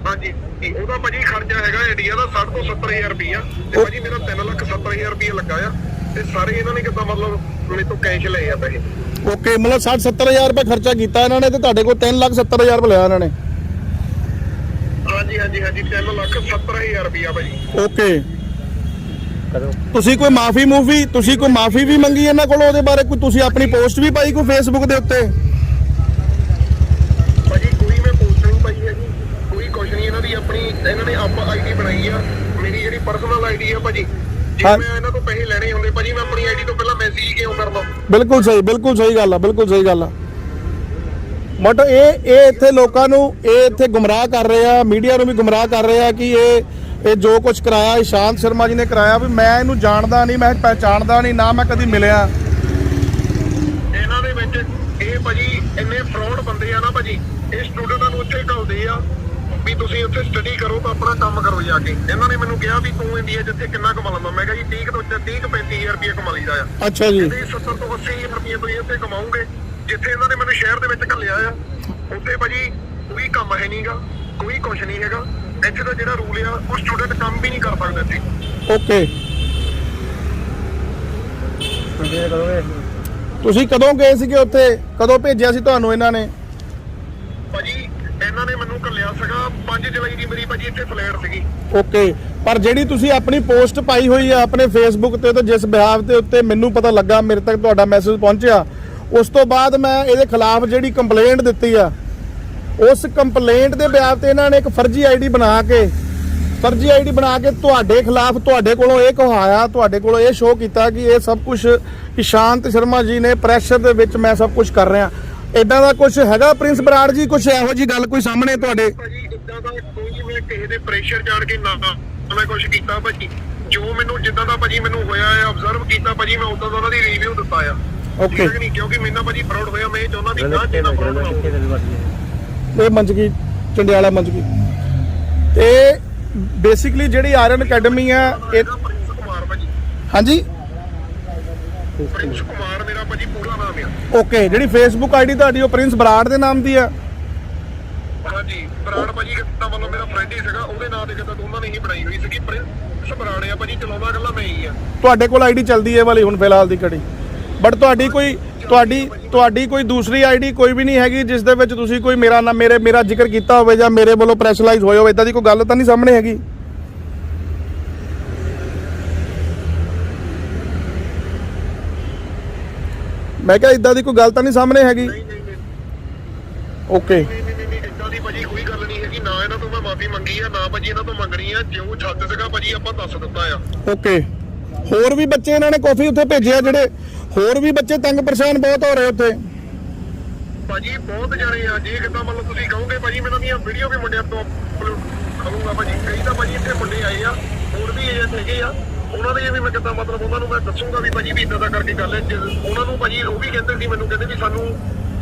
ਹਾਂਜੀ ਉਹਦਾ ਭਾਜੀ ਖਰਚਾ ਹੈਗਾ ਇੰਡੀਆ ਦਾ 60 ਤੋਂ 70000 ਰੁਪਈਆ ਤੇ ਭਾਜੀ ਮੇਰਾ 3 ਲੱਖ 70000 ਰੁਪਈਆ ਲੱਗਾ ਆ। ਤੇ ਸਾਰੇ ਇਹਨਾਂ ਨੇ ਕਿਦਾਂ ਮਤਲਬ ਮੇਰੇ ਤੋਂ ਕੈਸ਼ ਲਏ ਆ ਪੈਸੇ? ਓਕੇ ਮਤਲਬ 60 70000 ਰੁਪਏ ਖਰਚਾ ਕੀਤਾ ਇਹਨਾਂ ਨੇ ਤੇ ਤੁਹਾਡੇ ਕੋਲ 3 ਲੱਖ 70000 ਰੁਪਏ ਲਿਆ ਇਹਨਾਂ ਨੇ। ਹਾਂਜੀ ਹਾਂਜੀ ਹਾਂਜੀ 3 ਲੱਖ 70000 ਰੁਪਈਆ ਭਾਜੀ। ਓਕੇ। ਤੁਸੀਂ ਕੋਈ ਮਾਫੀ ਮੂਫੀ ਤੁਸੀਂ ਕੋਈ ਮਾਫੀ ਵੀ ਮੰਗੀ ਇਹਨਾਂ ਕੋਲੋਂ ਉਹਦੇ ਬਾਰੇ? ਕੋਈ ਤੁਸੀਂ ਆਪਣੀ ਪੋਸਟ ਵੀ ਪਾਈ ਕੋਈ ਫੇਸਬੁੱਕ ਦੇ ਉੱਤੇ? ਭਾਜੀ ਕੋਈ ਮੈਂ ਪੋਸਟ ਨਹੀਂ ਪਾਈ ਹੈਗੀ। ਕੋਈ ਕੁਛ ਨਹੀਂ ਇਹਨਾਂ ਦੀ ਆਪਣੀ ਇਹਨਾਂ ਨੇ ਆਪ ਆਈਡੀ ਬਣਾਈ ਆ। ਮੇਰੀ ਜਿਹੜੀ ਪਰਸਨਲ ਆਈਡੀ ਆ ਭਾਜੀ ਜੇ ਹਾਂ। ਮੈਂ ਇਹਨਾਂ ਤੋਂ ਪੈਸੇ ਲੈਣੇ ਹੁੰਦੇ ਭਾਜੀ ਮੈਂ ਆਪਣੀ ਆਈਡੀ ਤੋਂ ਪਹਿਲਾਂ ਮੈਸੇਜ ਕਿਉਂ ਕਰਦਾ ਬਿਲਕੁਲ ਸਹੀ ਬਿਲਕੁਲ ਸਹੀ ਗੱਲ ਆ ਬਿਲਕੁਲ ਸਹੀ ਗੱਲ ਆ। ਬਟ ਇਹ ਇਹ ਇੱਥੇ ਲੋਕਾਂ ਨੂੰ ਇਹ ਇੱਥੇ ਗੁੰਮਰਾਹ ਕਰ ਰਹੇ ਆ ਮੀਡੀਆ ਨੂੰ ਵੀ ਗੁੰਮਰਾਹ ਕਰ ਰਹੇ ਆ ਕਿ ਇਹ ਇਹ ਜੋ ਕੁਝ ਕਰਾਇਆ ਇਸ਼ਾਂਤ ਸ਼ਰਮਾ ਜੀ ਨੇ ਕਰਾਇਆ ਵੀ ਮੈਂ ਇਹਨੂੰ ਜਾਣਦਾ ਨਹੀਂ ਮੈਂ ਪਹਿਚਾਣਦਾ ਨਹੀਂ ਨਾ ਮੈਂ ਕਦੀ ਮਿਲਿਆ ਇਹਨਾਂ ਦੇ ਵਿੱਚ ਇਹ ਭਾਜੀ ਇੰਨੇ ਫਰਾਡ ਬੰਦੇ ਆ ਨਾ ਭਾਜੀ ਇਹ ਸਟੂਡੈਂਟਾਂ ਨੂੰ ਉੱਥੇ ਘੱਲਦੇ ਆ ਵੀ ਤੁਸੀਂ ਉੱਥੇ ਸਟੱਡੀ ਕਰੋ ਤਾਂ ਆਪਣਾ ਕੰਮ ਕਰੋ ਜਾ ਕੇ। ਇਹਨਾਂ ਨੇ ਮੈਨੂੰ ਕਿਹਾ ਵੀ ਤੂੰ ਇੰਡੀਆ ਜਿੱਥੇ ਕਿੰਨਾ ਕਮਾ ਲੈਂਦਾ। ਮੈਂ ਕਿਹਾ ਜੀ 30 ਤੋਂ 30 ਤੋਂ 35000 ਰੁਪਏ ਕਮਾ ਲਈਦਾ ਆ। ਅੱਛਾ ਜੀ। ਇਹਦੇ 70 ਤੋਂ 80000 ਰੁਪਏ ਤੁਸੀਂ ਇੱਥੇ ਕਮਾਉਂਗੇ ਜਿੱਥੇ ਇਹਨਾਂ ਨੇ ਮੈਨੂੰ ਸ਼ਹਿਰ ਦੇ ਵਿੱਚ ਘੱਲਿਆ ਆ। ਉੱਥੇ ਭਾਜੀ ਕੋਈ ਕੰਮ ਹੈ ਨਹੀਂਗਾ ਕੋਈ ਕੁਝ ਨਹੀਂ ਹੈਗਾ। ਇੱਥੇ ਦਾ ਜਿਹੜਾ ਰੂਲ ਆ ਉਹ ਸਟੂਡੈਂਟ ਕੰਮ ਵੀ ਨਹੀਂ ਕਰ ਸਕਦੇ ਇੱਥੇ। ਓਕੇ। ਤੁਸੀਂ ਕਦੋਂ ਗਏ ਸੀਗੇ ਉੱਥੇ? ਕਦੋਂ ਭੇਜਿਆ ਸੀ ਤੁਹਾਨੂੰ ਇਹਨਾਂ ਨੇ? ਭਾਜੀ ਨੇ ਘੱਲਿਆ ਸੀਗਾ। 5 ਜੁਲਾਈ ਦੀ ਮੇਰੀ ਭਾਜੀ ਇੱਥੇ ਫਲੈਟ ਸੀਗੀ। ਓਕੇ ਪਰ ਜਿਹੜੀ ਤੁਸੀਂ ਆਪਣੀ ਪੋਸਟ ਪਾਈ ਹੋਈ ਆ ਆਪਣੇ ਫੇਸਬੁੱਕ ਤੇ ਤੇ ਜਿਸ ਬਿਹਾਵ ਦੇ ਉੱਤੇ ਮੈਨੂੰ ਪਤਾ ਲੱਗਾ, ਮੇਰੇ ਤੱਕ ਤੁਹਾਡਾ ਮੈਸੇਜ ਪਹੁੰਚਿਆ, ਉਸ ਤੋਂ ਬਾਅਦ ਮੈਂ ਇਹਦੇ ਖਿਲਾਫ ਜਿਹੜੀ ਕੰਪਲੇਂਟ ਦਿੱਤੀ ਆ, ਉਸ ਕੰਪਲੇਂਟ ਦੇ ਬਿਹਾਵ ਤੇ ਇਹਨਾਂ ਨੇ ਇੱਕ ਫਰਜ਼ੀ ਆਈਡੀ ਬਣਾ ਕੇ, ਫਰਜ਼ੀ ਆਈਡੀ ਬਣਾ ਕੇ ਤੁਹਾਡੇ ਖਿਲਾਫ ਤੁਹਾਡੇ ਕੋਲੋਂ ਇਹ ਕਹਾਇਆ, ਤੁਹਾਡੇ ਕੋਲੋਂ ਇਹ ਸ਼ੋਅ ਕੀਤਾ ਕਿ ਇਹ ਸਭ ਕੁਝ ਇਸ਼ਾਂਤ ਸ਼ਰਮਾ ਜੀ ਨੇ ਪ੍ਰੈਸ਼ਰ ਦੇ ਵਿੱਚ ਮੈਂ ਸਭ ਕੁਝ ਕਰ ਰਿਹਾ। ਇਦਾਂ ਦਾ ਕੁਝ ਹੈਗਾ ਪ੍ਰਿੰਸ ਬਰਾੜ ਜੀ? ਕੁਝ ਇਹੋ ਜੀ ਗੱਲ ਕੋਈ ਸਾਹਮਣੇ ਤੁਹਾਡੇ? ਭਾਜੀ ਇਦਾਂ ਦਾ ਕੋਈ ਮੈਂ ਕਿਸੇ ਦੇ ਪ੍ਰੈਸ਼ਰ ਜਾਣ ਕੇ ਨਾ ਮੈਂ ਕੁਝ ਕੀਤਾ ਭਾਜੀ। ਜੋ ਮੈਨੂੰ ਜਿੱਦਾਂ ਦਾ ਭਾਜੀ ਮੈਨੂੰ ਹੋਇਆ ਹੈ ਆਬਜ਼ਰਵ ਕੀਤਾ ਭਾਜੀ ਮੈਂ ਉਦਾਂ ਦਾ ਉਹਨਾਂ ਦੀ ਰਿਵਿਊ ਦਿੱਤਾ ਆ। Okay. ਠੀਕ ਹੈ ਕਿ ਨਹੀਂ? ਕਿਉਂਕਿ ਮੇਰੇ ਨਾਲ ਭਾਜੀ ਫਰਾਡ ਹੋਇਆ ਮੈਂ ਇਹ ਚਾਹੁੰਦਾ ਵੀ ਨਾ ਜਿੰਨਾ ਫਰਾਡ ਹੋਵੇ। ਇਹ ਮੰਚ ਗਈ ਚੰਡਿਆਲਾ ਮੰਚ ਗਈ ਤੇ ਬੇਸਿਕਲੀ ਜਿਹੜੀ ਆਰਨ ਅਕੈਡਮੀ ਆ ਇਹ ਹਾਂਜੀ? ਪ੍ਰਿੰਸ ਕੁਮਾਰ ਮੇਰਾ ਭਾਜੀ ਪੂਰਾ ਨਾਮ ਆ। ਓਕੇ ਜਿਹੜੀ ਫੇਸਬੁੱਕ ਆਈਡੀ ਤੁਹਾਡੀ ਉਹ ਪ੍ਰਿੰਸ ਬਰਾੜ ਦੇ ਨਾਮ ਦੀ ਆ? ਹਾਂਜੀ ਬਰਾੜ ਭਾਜੀ ਕਿਤਾ ਵੱਲੋਂ ਮੇਰਾ ਫਰੈਂਡ ਹੀ ਸੀਗਾ ਉਹਦੇ ਨਾਂ ਤੇ ਕਿਤਾ ਦੋਨਾਂ ਨੇ ਹੀ ਬਣਾਈ ਹੋਈ ਸੀਗੀ ਪ੍ਰਿੰਸ। ਬਰਾੜ ਆ ਭਾਜੀ ਚਲਾਉਂਦਾ ਗੱਲਾਂ ਮੈਂ ਹੀ ਆ। ਤੁਹਾਡੇ ਕੋਲ ਆਈਡੀ ਚੱਲਦੀ ਹੈ ਵਾਲੀ ਹੁਣ ਫਿਲਹਾਲ ਦੀ ਘੜੀ। ਬਟ ਤੁਹਾਡੀ ਕੋਈ ਤੁਹਾਡੀ ਤੁਹਾਡੀ ਕੋਈ ਦੂਸਰੀ ਆਈਡੀ ਕੋਈ ਵੀ ਨਹੀਂ ਹੈਗੀ ਜਿਸ ਦੇ ਵਿੱਚ ਤੁਸੀਂ ਕੋਈ ਮੇਰਾ ਨਾਮ ਮੇਰੇ ਮੇਰਾ ਜ਼ਿਕਰ ਕੀਤਾ ਹੋਵੇ ਜਾਂ ਮੇਰੇ ਵੱਲੋਂ ਪ੍ਰੈਸ਼ਰਾਈਜ਼ ਹੋਏ ਹੋਵੇ ਇਦਾਂ ਦੀ ਕੋਈ ਗੱਲ ਤਾਂ ਨਹੀਂ ਸਾਹਮਣੇ ਹੈਗੀ? ਮੈਂ ਕਿਹਾ ਇਦਾਂ ਦੀ ਕੋਈ ਗੱਲ ਤਾਂ ਨਹੀਂ ਸਾਹਮਣੇ ਹੈਗੀ। ਓਕੇ। ਨਹੀਂ ਨਹੀਂ ਨਹੀਂ ਇਦਾਂ ਦੀ ਭਾਜੀ ਕੋਈ ਗੱਲ ਨਹੀਂ ਹੈਗੀ। ਨਾ ਇਹਨਾਂ ਤੋਂ ਮੈਂ ਮਾਫੀ ਮੰਗੀ ਆ ਨਾ ਭਾਜੀ ਇਹਨਾਂ ਤੋਂ ਮੰਗਣੀ ਆ। ਜੋ ਛੱਡ ਸੀਗਾ ਭਾਜੀ ਆਪਾਂ ਦੱਸ ਦਿੱਤਾ ਆ। ਓਕੇ। ਹੋਰ ਵੀ ਬੱਚੇ ਇਹਨਾਂ ਨੇ ਕਾਫੀ ਉੱਥੇ ਭੇਜਿਆ ਜਿਹੜੇ ਹੋਰ ਵੀ ਬੱਚੇ ਤੰਗ ਪਰੇਸ਼ਾਨ ਬਹੁਤ ਹੋ ਰਹੇ ਉੱਥੇ। ਭਾਜੀ ਬਹੁਤ ਜਣੇ ਆ। ਜੇ ਕਿਦਾਂ ਮਤਲਬ ਤੁਸੀਂ ਕਹੋਗੇ ਭਾਜੀ ਮੈਂ ਦੀਆਂ ਵੀਡੀਓ ਵੀ ਮੁੰਡਿਆਂ ਤੋਂ ਕਰੂੰਗਾ ਭਾਜੀ। ਕਈ ਤਾਂ ਭਾਜੀ ਇੱਥੇ ਮੁੰਡੇ ਆਏ ਆ ਹੋਰ ਵੀ ਏਜੰਟ ਹੈਗੇ ਆ। ਉਹਨਾਂ ਦੇ ਵੀ ਮੈਂ ਕਿਦਾਂ ਮਤਲਬ ਉਹਨਾਂ ਨੂੰ ਮੈਂ ਦੱਸੂਗਾ ਵੀ ਭਾਜੀ ਵੀ ਇਦਾਂ ਦਾ ਕਰਕੇ ਗੱਲ ਹੈ। ਉਹਨਾਂ ਨੂੰ ਭਾਜੀ ਉਹ ਵੀ ਕਹਿੰਦੇ ਸੀ ਮੈਨੂੰ ਕਹਿੰਦੇ ਵੀ ਸਾਨੂੰ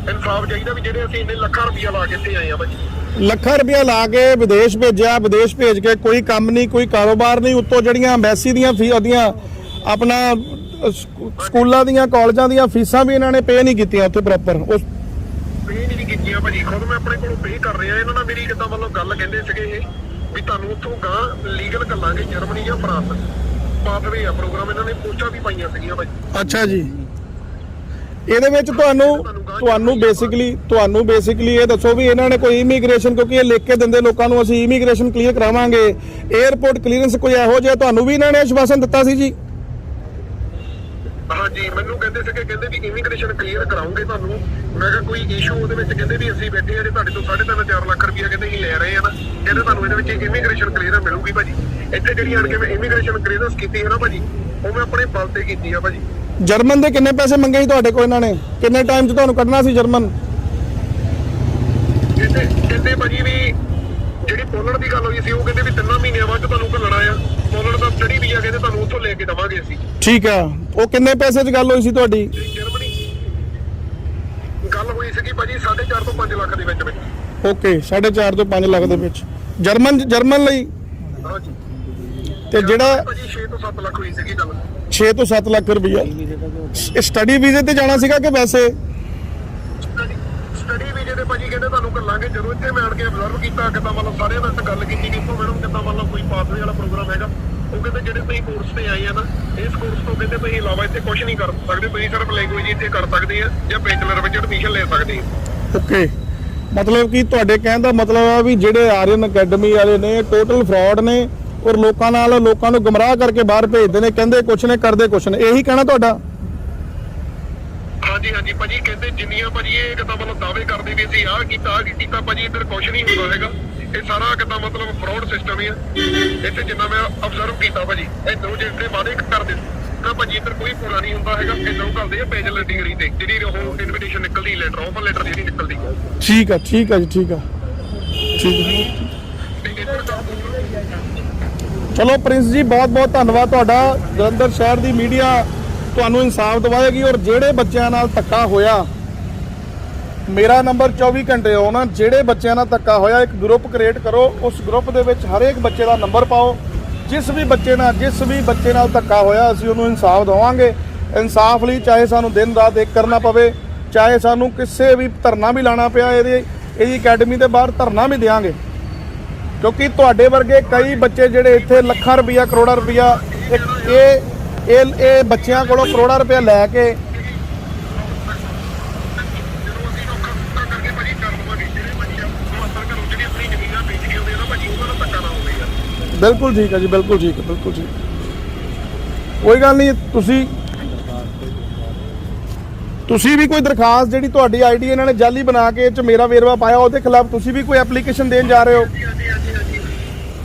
ਇਨਸਾਫ ਚਾਹੀਦਾ ਵੀ ਜਿਹੜੇ ਅਸੀਂ ਇੰਨੇ ਲੱਖਾਂ ਰੁਪਈਆ ਲਾ ਕੇ ਇੱਥੇ ਆਏ ਆ ਭਾਜੀ। ਲੱਖਾਂ ਰੁਪਇਆ ਲਾ ਕੇ ਵਿਦੇਸ਼ ਭੇਜਿਆ ਵਿਦੇਸ਼ ਭੇਜ ਕੇ ਕੋਈ ਕੰਮ ਨਹੀਂ ਕੋਈ ਕਾਰੋਬਾਰ ਨਹੀਂ। ਉੱਤੋਂ ਜਿਹੜੀਆਂ ਐਮਬੈਸੀ ਦੀਆਂ ਫੀ ਉਹਦੀਆਂ ਆਪਣਾ ਸਕੂਲਾਂ ਦੀਆਂ ਕਾਲਜਾਂ ਦੀਆਂ ਫੀਸਾਂ ਵੀ ਇਹਨਾਂ ਨੇ ਪੇ ਨਹੀਂ ਕੀਤੀਆਂ ਉੱਥੇ ਪ੍ਰੋਪਰ ਉਸ ਪੇ ਨਹੀਂ ਕੀਤੀਆਂ ਭਾਜੀ ਖੁਦ ਮੈਂ ਆਪਣੇ ਕੋਲੋਂ ਪੇ ਕਰ ਰਿਹਾ। ਇਹਨਾਂ ਨਾਲ ਮੇਰੀ ਕਿਦਾਂ ਮਤਲਬ ਗੱਲ ਕਹਿੰਦੇ ਸੀਗੇ ਇਹ ਵੀ ਤੁਹਾਨੂੰ ਉੱਥੋਂ ਗਾਂ ਲੀਗਲ ਕੱਲਾਂਗੇ ਜਰਮਨੀ ਜਾਂ ਫਰਾਂਸ ਪਾਥਵੇ ਆ, ਪ੍ਰੋਗਰਾਮ ਇਹਨਾਂ ਨੇ ਪੋਸਟਾਂ ਵੀ ਪਾਈਆਂ ਸੀਗੀਆਂ ਭਾਜੀ ਅੱਛਾ ਜੀ। ਇਹਦੇ ਵਿੱਚ ਤੁਹਾਨੂੰ ਤੁਹਾਨੂੰ ਬੇਸਿਕਲੀ ਤੁਹਾਨੂੰ ਬੇਸਿਕਲੀ ਇਹ ਦੱਸੋ ਵੀ ਇਹਨਾਂ ਨੇ ਕੋਈ ਇਮੀਗ੍ਰੇਸ਼ਨ ਕਿਉਂਕਿ ਇਹ ਲਿਖ ਕੇ ਦਿੰਦੇ ਲੋਕਾਂ ਨੂੰ, ਅਸੀਂ ਇਮੀਗ੍ਰੇਸ਼ਨ ਕਲੀਅਰ ਕਰਾਵਾਂਗੇ। 에어ਪੋਰਟ ਕਲੀਅਰੈਂਸ ਕੋਈ ਇਹੋ ਜਿਹਾ ਤੁਹਾਨੂੰ ਵੀ ਇਹਨਾਂ ਨੇ ਆਸ਼ਵਾਸਨ ਦਿੱਤਾ ਸੀ ਜੀ? ਹਾਂਜੀ ਮੈਨੂੰ ਕਹਿੰਦੇ ਸੀਗੇ ਕਹਿੰਦੇ ਵੀ ਇਮੀਗ੍ਰੇਸ਼ਨ ਕਲੀਅਰ ਕਰਾਉਂਗੇ ਤੁਹਾਨੂੰ। ਮੈਂ ਕਿਹਾ ਕੋਈ ਇਸ਼ੂ ਉਹਦੇ ਵਿੱਚ? ਕਹਿੰਦੇ ਵੀ ਅਸੀਂ ਬੈਠੇ ਆ ਜੇ ਤੁਹਾਡੇ ਤੋਂ 3.5 4 ਲੱਖ ਰੁਪਇਆ ਕਹਿੰਦੇ ਅਸੀਂ ਲੈ ਰਹੇ ਆ ਨਾ। ਕਹਿੰਦੇ ਤੁਹਾਨੂੰ ਇਹਦੇ ਵਿੱਚ ਇਮੀਗ੍ਰੇਸ਼ਨ ਕਲੀਅਰ ਮਿਲੂਗੀ ਭਾਜੀ। ਇੱਥੇ ਜਿਹੜੀ ਆਣ ਕੇ ਮੈਂ ਇਮੀਗ੍ਰੇਸ਼ਨ ਕਲੀਅਰੈਂਸ ਕੀਤੀ ਹੈ ਨਾ ਭਾਜੀ ਉਹ ਮੈਂ ਆਪਣੇ ਬਲ ਤੇ ਕੀਤੀ ਆ ਭਾਜੀ। ਜਰਮਨ ਦੇ ਕਿੰਨੇ ਪੈਸੇ ਮੰਗੇ ਸੀ ਤੁਹਾਡੇ ਕੋਲ ਇਹਨਾਂ ਨੇ? ਕਿੰਨੇ ਟਾਈਮ 'ਚ ਤੁਹਾਨੂੰ ਕੱਢਣਾ ਸੀ ਜਰਮਨ? ਕਹਿੰਦੇ ਕਹਿੰਦੇ ਭਾਜੀ ਵੀ ਜਿਹੜੀ ਪੋਲਣ ਦੀ ਗੱਲ ਹੋਈ ਸੀ ਉਹ ਕਹਿੰਦੇ ਵੀ ਤਿੰਨਾਂ ਮਹੀਨਿਆਂ ਬਾਅਦ ਤੁਹਾਨੂੰ ਘੱਲਣਾ ਆ ਪੋਲਣ ਦਾ ਸਟੱਡੀ ਵੀਜ਼ਾ ਕਹਿੰਦੇ ਤੁਹਾਨੂੰ ਉੱਥੋਂ ਲੈ ਕੇ ਦਵਾਂਗੇ ਅਸੀਂ। ਠੀਕ ਆ। ਉਹ ਕਿੰਨੇ ਪੈਸੇ 'ਚ ਗੱਲ ਹੋਈ ਸੀ ਤੁਹਾਡੀ? ਜਰਮਨੀ ਗੱਲ ਹੋਈ ਸੀਗੀ ਭਾਜੀ 4.5 ਤੋਂ 5 ਲੱਖ ਦੇ ਵਿੱਚ ਵਿੱਚ ਓਕੇ 4.5 ਤੋਂ 5 ਲੱਖ ਦੇ ਵਿੱਚ। ਜਰਮਨ ਜਰਮਨ ਲਈ? ਹਾਂਜੀ। ਤੇ ਜਿਹੜਾ ਭਾਜੀ 6 ਤੋਂ 7 ਲੱਖ ਹੋਈ ਸੀਗੀ ਗੱਲ। 6 ਤੋਂ 7 ਲੱਖ ਰੁਪਈਆ। ਸਟੱਡੀ ਵੀਜ਼ੇ ਤੇ ਜਾਣਾ ਸੀਗਾ ਕਿ ਵੈਸੇ? ਸਟੱਡੀ ਵੀਜ਼ੇ ਦੇ ਭਾਜੀ ਕਹਿੰਦੇ ਤੁਹਾਨੂੰ ਕੱਲਾਂਗੇ ਜਦੋਂ ਇੱਥੇ ਮੈਂ ਆਣ ਕੇ ਅਬਜ਼ਰਵ ਕੀਤਾ ਕਿਦਾਂ ਮਤਲਬ ਸਾਰਿਆਂ ਨਾਲ ਗੱਲ ਕੀਤੀ ਕਿ ਇੱਥੋਂ ਮੈਡਮ ਕਿਦਾਂ ਮਤਲਬ ਕੋਈ ਪਾਸਵੇ ਵਾਲਾ ਪ੍ਰੋਗਰਾਮ ਹੈਗਾ। ਉਹ ਕਹਿੰਦੇ ਜਿਹੜੇ ਤੁਸੀਂ ਕੋਰਸ ਤੇ ਆਏ ਆ ਨਾ ਇਸ ਕੋਰਸ ਤੋਂ ਕਹਿੰਦੇ ਤੁਸੀਂ ਇਲਾਵਾ ਇੱਥੇ ਕੁਝ ਨਹੀਂ ਕਰ ਸਕਦੇ ਤੁਸੀਂ ਸਿਰਫ ਲੈਂਗੁਏਜ ਇੱਥੇ ਕਰ ਸਕਦੇ ਆ ਜਾਂ ਬੈਚਲਰ ਵਿੱਚ ਐਡਮਿਸ਼ਨ ਲੈ ਸਕਦੇ ਓਕੇ ਮਤਲਬ ਕਿ ਤੁਹਾਡੇ ਕਹਿਣ ਦਾ ਮਤਲਬ ਆ ਵੀ ਜਿਹੜੇ ਆਰੀਅਨ ਅਕੈਡਮੀ ਵਾਲੇ ਨੇ ਟੋਟਲ ਫਰਾਡ ਨੇ ਔਰ ਲੋਕਾਂ ਨਾਲ ਲੋਕਾਂ ਨੂੰ ਗਮਰਾਹ ਕਰਕੇ ਬਾਹਰ ਭੇਜਦੇ ਨੇ ਕਹਿੰਦੇ ਕੁਛ ਨੇ ਕਰਦੇ ਕੁਛ ਨੇ ਇਹੀ ਕਹਿਣਾ ਤੁਹਾਡਾ? ਹਾਂਜੀ ਹਾਂਜੀ ਭਾਜੀ ਕਹਿੰਦੇ ਜਿੰਨੀਆਂ ਭਾਜੀ ਇਹ ਕਿਦਾਂ ਮਤਲਬ ਦਾਅਵੇ ਕਰਦੇ ਵੀ ਅਸੀਂ ਆਹ ਕੀਤਾ ਆਹ ਕੀਤਾ ਭਾਜੀ ਇੱਧਰ ਕੁਝ ਨਹੀਂ ਹੁੰਦਾ ਹੈਗਾ। ਇਹ ਸਾਰਾ ਕਿਦਾਂ ਮਤਲਬ ਫਰਾਡ ਸਿਸਟਮ ਹੀ ਆ। ਇੱਥੇ ਜਿੰਨਾ ਮੈਂ ਅਬਜ਼ਰਵ ਕੀਤਾ ਭਾਜੀ ਇੱਧਰੋਂ ਜਿਹੜੇ ਵਾਅਦੇ ਕਰਦੇ ਤਾਂ ਭਾਜੀ ਇੱਧਰ ਕੋਈ ਪੂਰਾ ਨਹੀਂ ਹੁੰਦਾ ਹੈਗਾ ਇੱਧਰੋਂ ਕਰਦੇ ਆ ਬੈਚਲਰ ਡਿਗਰੀ ਤੇ ਜਿਹੜੀ ਉਹ ਇਨਵੀਟੇਸ਼ਨ ਨਿਕਲਦੀ ਲੈਟਰ ਆਫਰ ਲੈਟਰ ਜਿਹੜੀ ਨਿਕਲਦੀ। ਠੀਕ ਆ ਠੀਕ ਆ ਜੀ ਠੀਕ ਆ। ਠੀਕ ਚਲੋ ਪ੍ਰਿੰਸ ਜੀ ਬਹੁਤ ਬਹੁਤ ਧੰਨਵਾਦ ਤੁਹਾਡਾ। ਜਲੰਧਰ ਸ਼ਹਿਰ ਦੀ ਮੀਡੀਆ ਤੁਹਾਨੂੰ ਇਨਸਾਫ ਦਿਵਾਏਗੀ ਔਰ ਜਿਹੜੇ ਬੱਚਿਆਂ ਨਾਲ ਧੱਕਾ ਹੋਇਆ ਮੇਰਾ ਨੰਬਰ 24 ਘੰਟੇ ਆਉਣਾ ਜਿਹੜੇ ਬੱਚਿਆਂ ਨਾਲ ਧੱਕਾ ਹੋਇਆ, ਇੱਕ ਗਰੁੱਪ ਕ੍ਰੀਏਟ ਕਰੋ, ਉਸ ਗਰੁੱਪ ਦੇ ਵਿੱਚ ਹਰੇਕ ਬੱਚੇ ਦਾ ਨੰਬਰ ਪਾਓ। ਜਿਸ ਵੀ ਬੱਚੇ ਨਾਲ, ਜਿਸ ਵੀ ਬੱਚੇ ਨਾਲ ਧੱਕਾ ਹੋਇਆ, ਅਸੀਂ ਉਹਨੂੰ ਇਨਸਾਫ ਦਵਾਂਗੇ। ਇਨਸਾਫ ਲਈ ਚਾਹੇ ਸਾਨੂੰ ਦਿਨ ਰਾਤ ਇੱਕ ਕਰਨਾ ਪਵੇ, ਚਾਹੇ ਸਾਨੂੰ ਕਿਸੇ ਵੀ ਧਰਨਾ ਵੀ ਲਾਣਾ ਪਿਆ, ਇਹਦੀ ਇਹਦੀ ਅਕੈਡਮੀ ਦੇ ਬਾਹਰ ਧਰਨਾ ਵੀ ਦੇਵਾਂਗੇ ਕਿਉਂਕਿ ਤੁਹਾਡੇ ਵਰਗੇ ਕਈ ਬੱਚੇ ਜਿਹੜੇ ਇੱਥੇ ਲੱਖਾਂ ਰੁਪਈਆ, ਕਰੋੜਾਂ ਰੁਪਈਆ ਇਹ ਇਹ ਇਹ ਬੱਚਿਆਂ ਕੋਲੋਂ ਕਰੋੜਾਂ ਰੁਪਈਆ ਲੈ ਕੇ ਜਦੋਂ ਅਸੀਂ ਔਖਾ ਸੌਖਾ ਕਰਕੇ ਭਾਜੀ ਕਰ ਲਵਾਂਗੇ ਜਿਹੜੇ ਭਾਜੀ ਆ ਮਾਤਰ ਘਰੋਂ ਜਿਹੜੀ ਆਪਣੀ ਜ਼ਮੀਨਾਂ ਵੇਚ ਕੇ ਆਉਂਦੇ ਆ ਨਾ ਭਾਜੀ ਉਹਨਾਂ ਦਾ ਧੱਕਾ ਨਾ ਹੋਵੇ ਯਾਰ ਬਿਲਕੁਲ ਠੀਕ ਹੈ ਜੀ ਬਿਲਕੁਲ ਠੀਕ ਹੈ ਬਿਲਕੁਲ ਠੀਕ। ਕੋਈ ਗੱਲ ਨਹੀਂ ਤੁਸੀਂ ਤੁਸੀਂ ਵੀ ਕੋਈ ਦਰਖਾਸਤ ਜਿਹੜੀ ਤੁਹਾਡੀ ਆਈਡੀ ਇਹਨਾਂ ਨੇ ਜਾਲੀ ਬਣਾ ਕੇ ਚ ਮੇਰਾ ਵੇਰਵਾ ਪਾਇਆ ਉਹਦੇ ਖਿਲਾਫ ਤੁਸੀਂ ਵੀ ਕੋਈ ਐਪਲੀਕੇਸ਼ਨ ਦੇਣ ਜਾ ਰਹੇ ਹੋ? ਹਾਂਜੀ ਹਾਂਜੀ ਹਾਂਜੀ ਹਾਂਜੀ।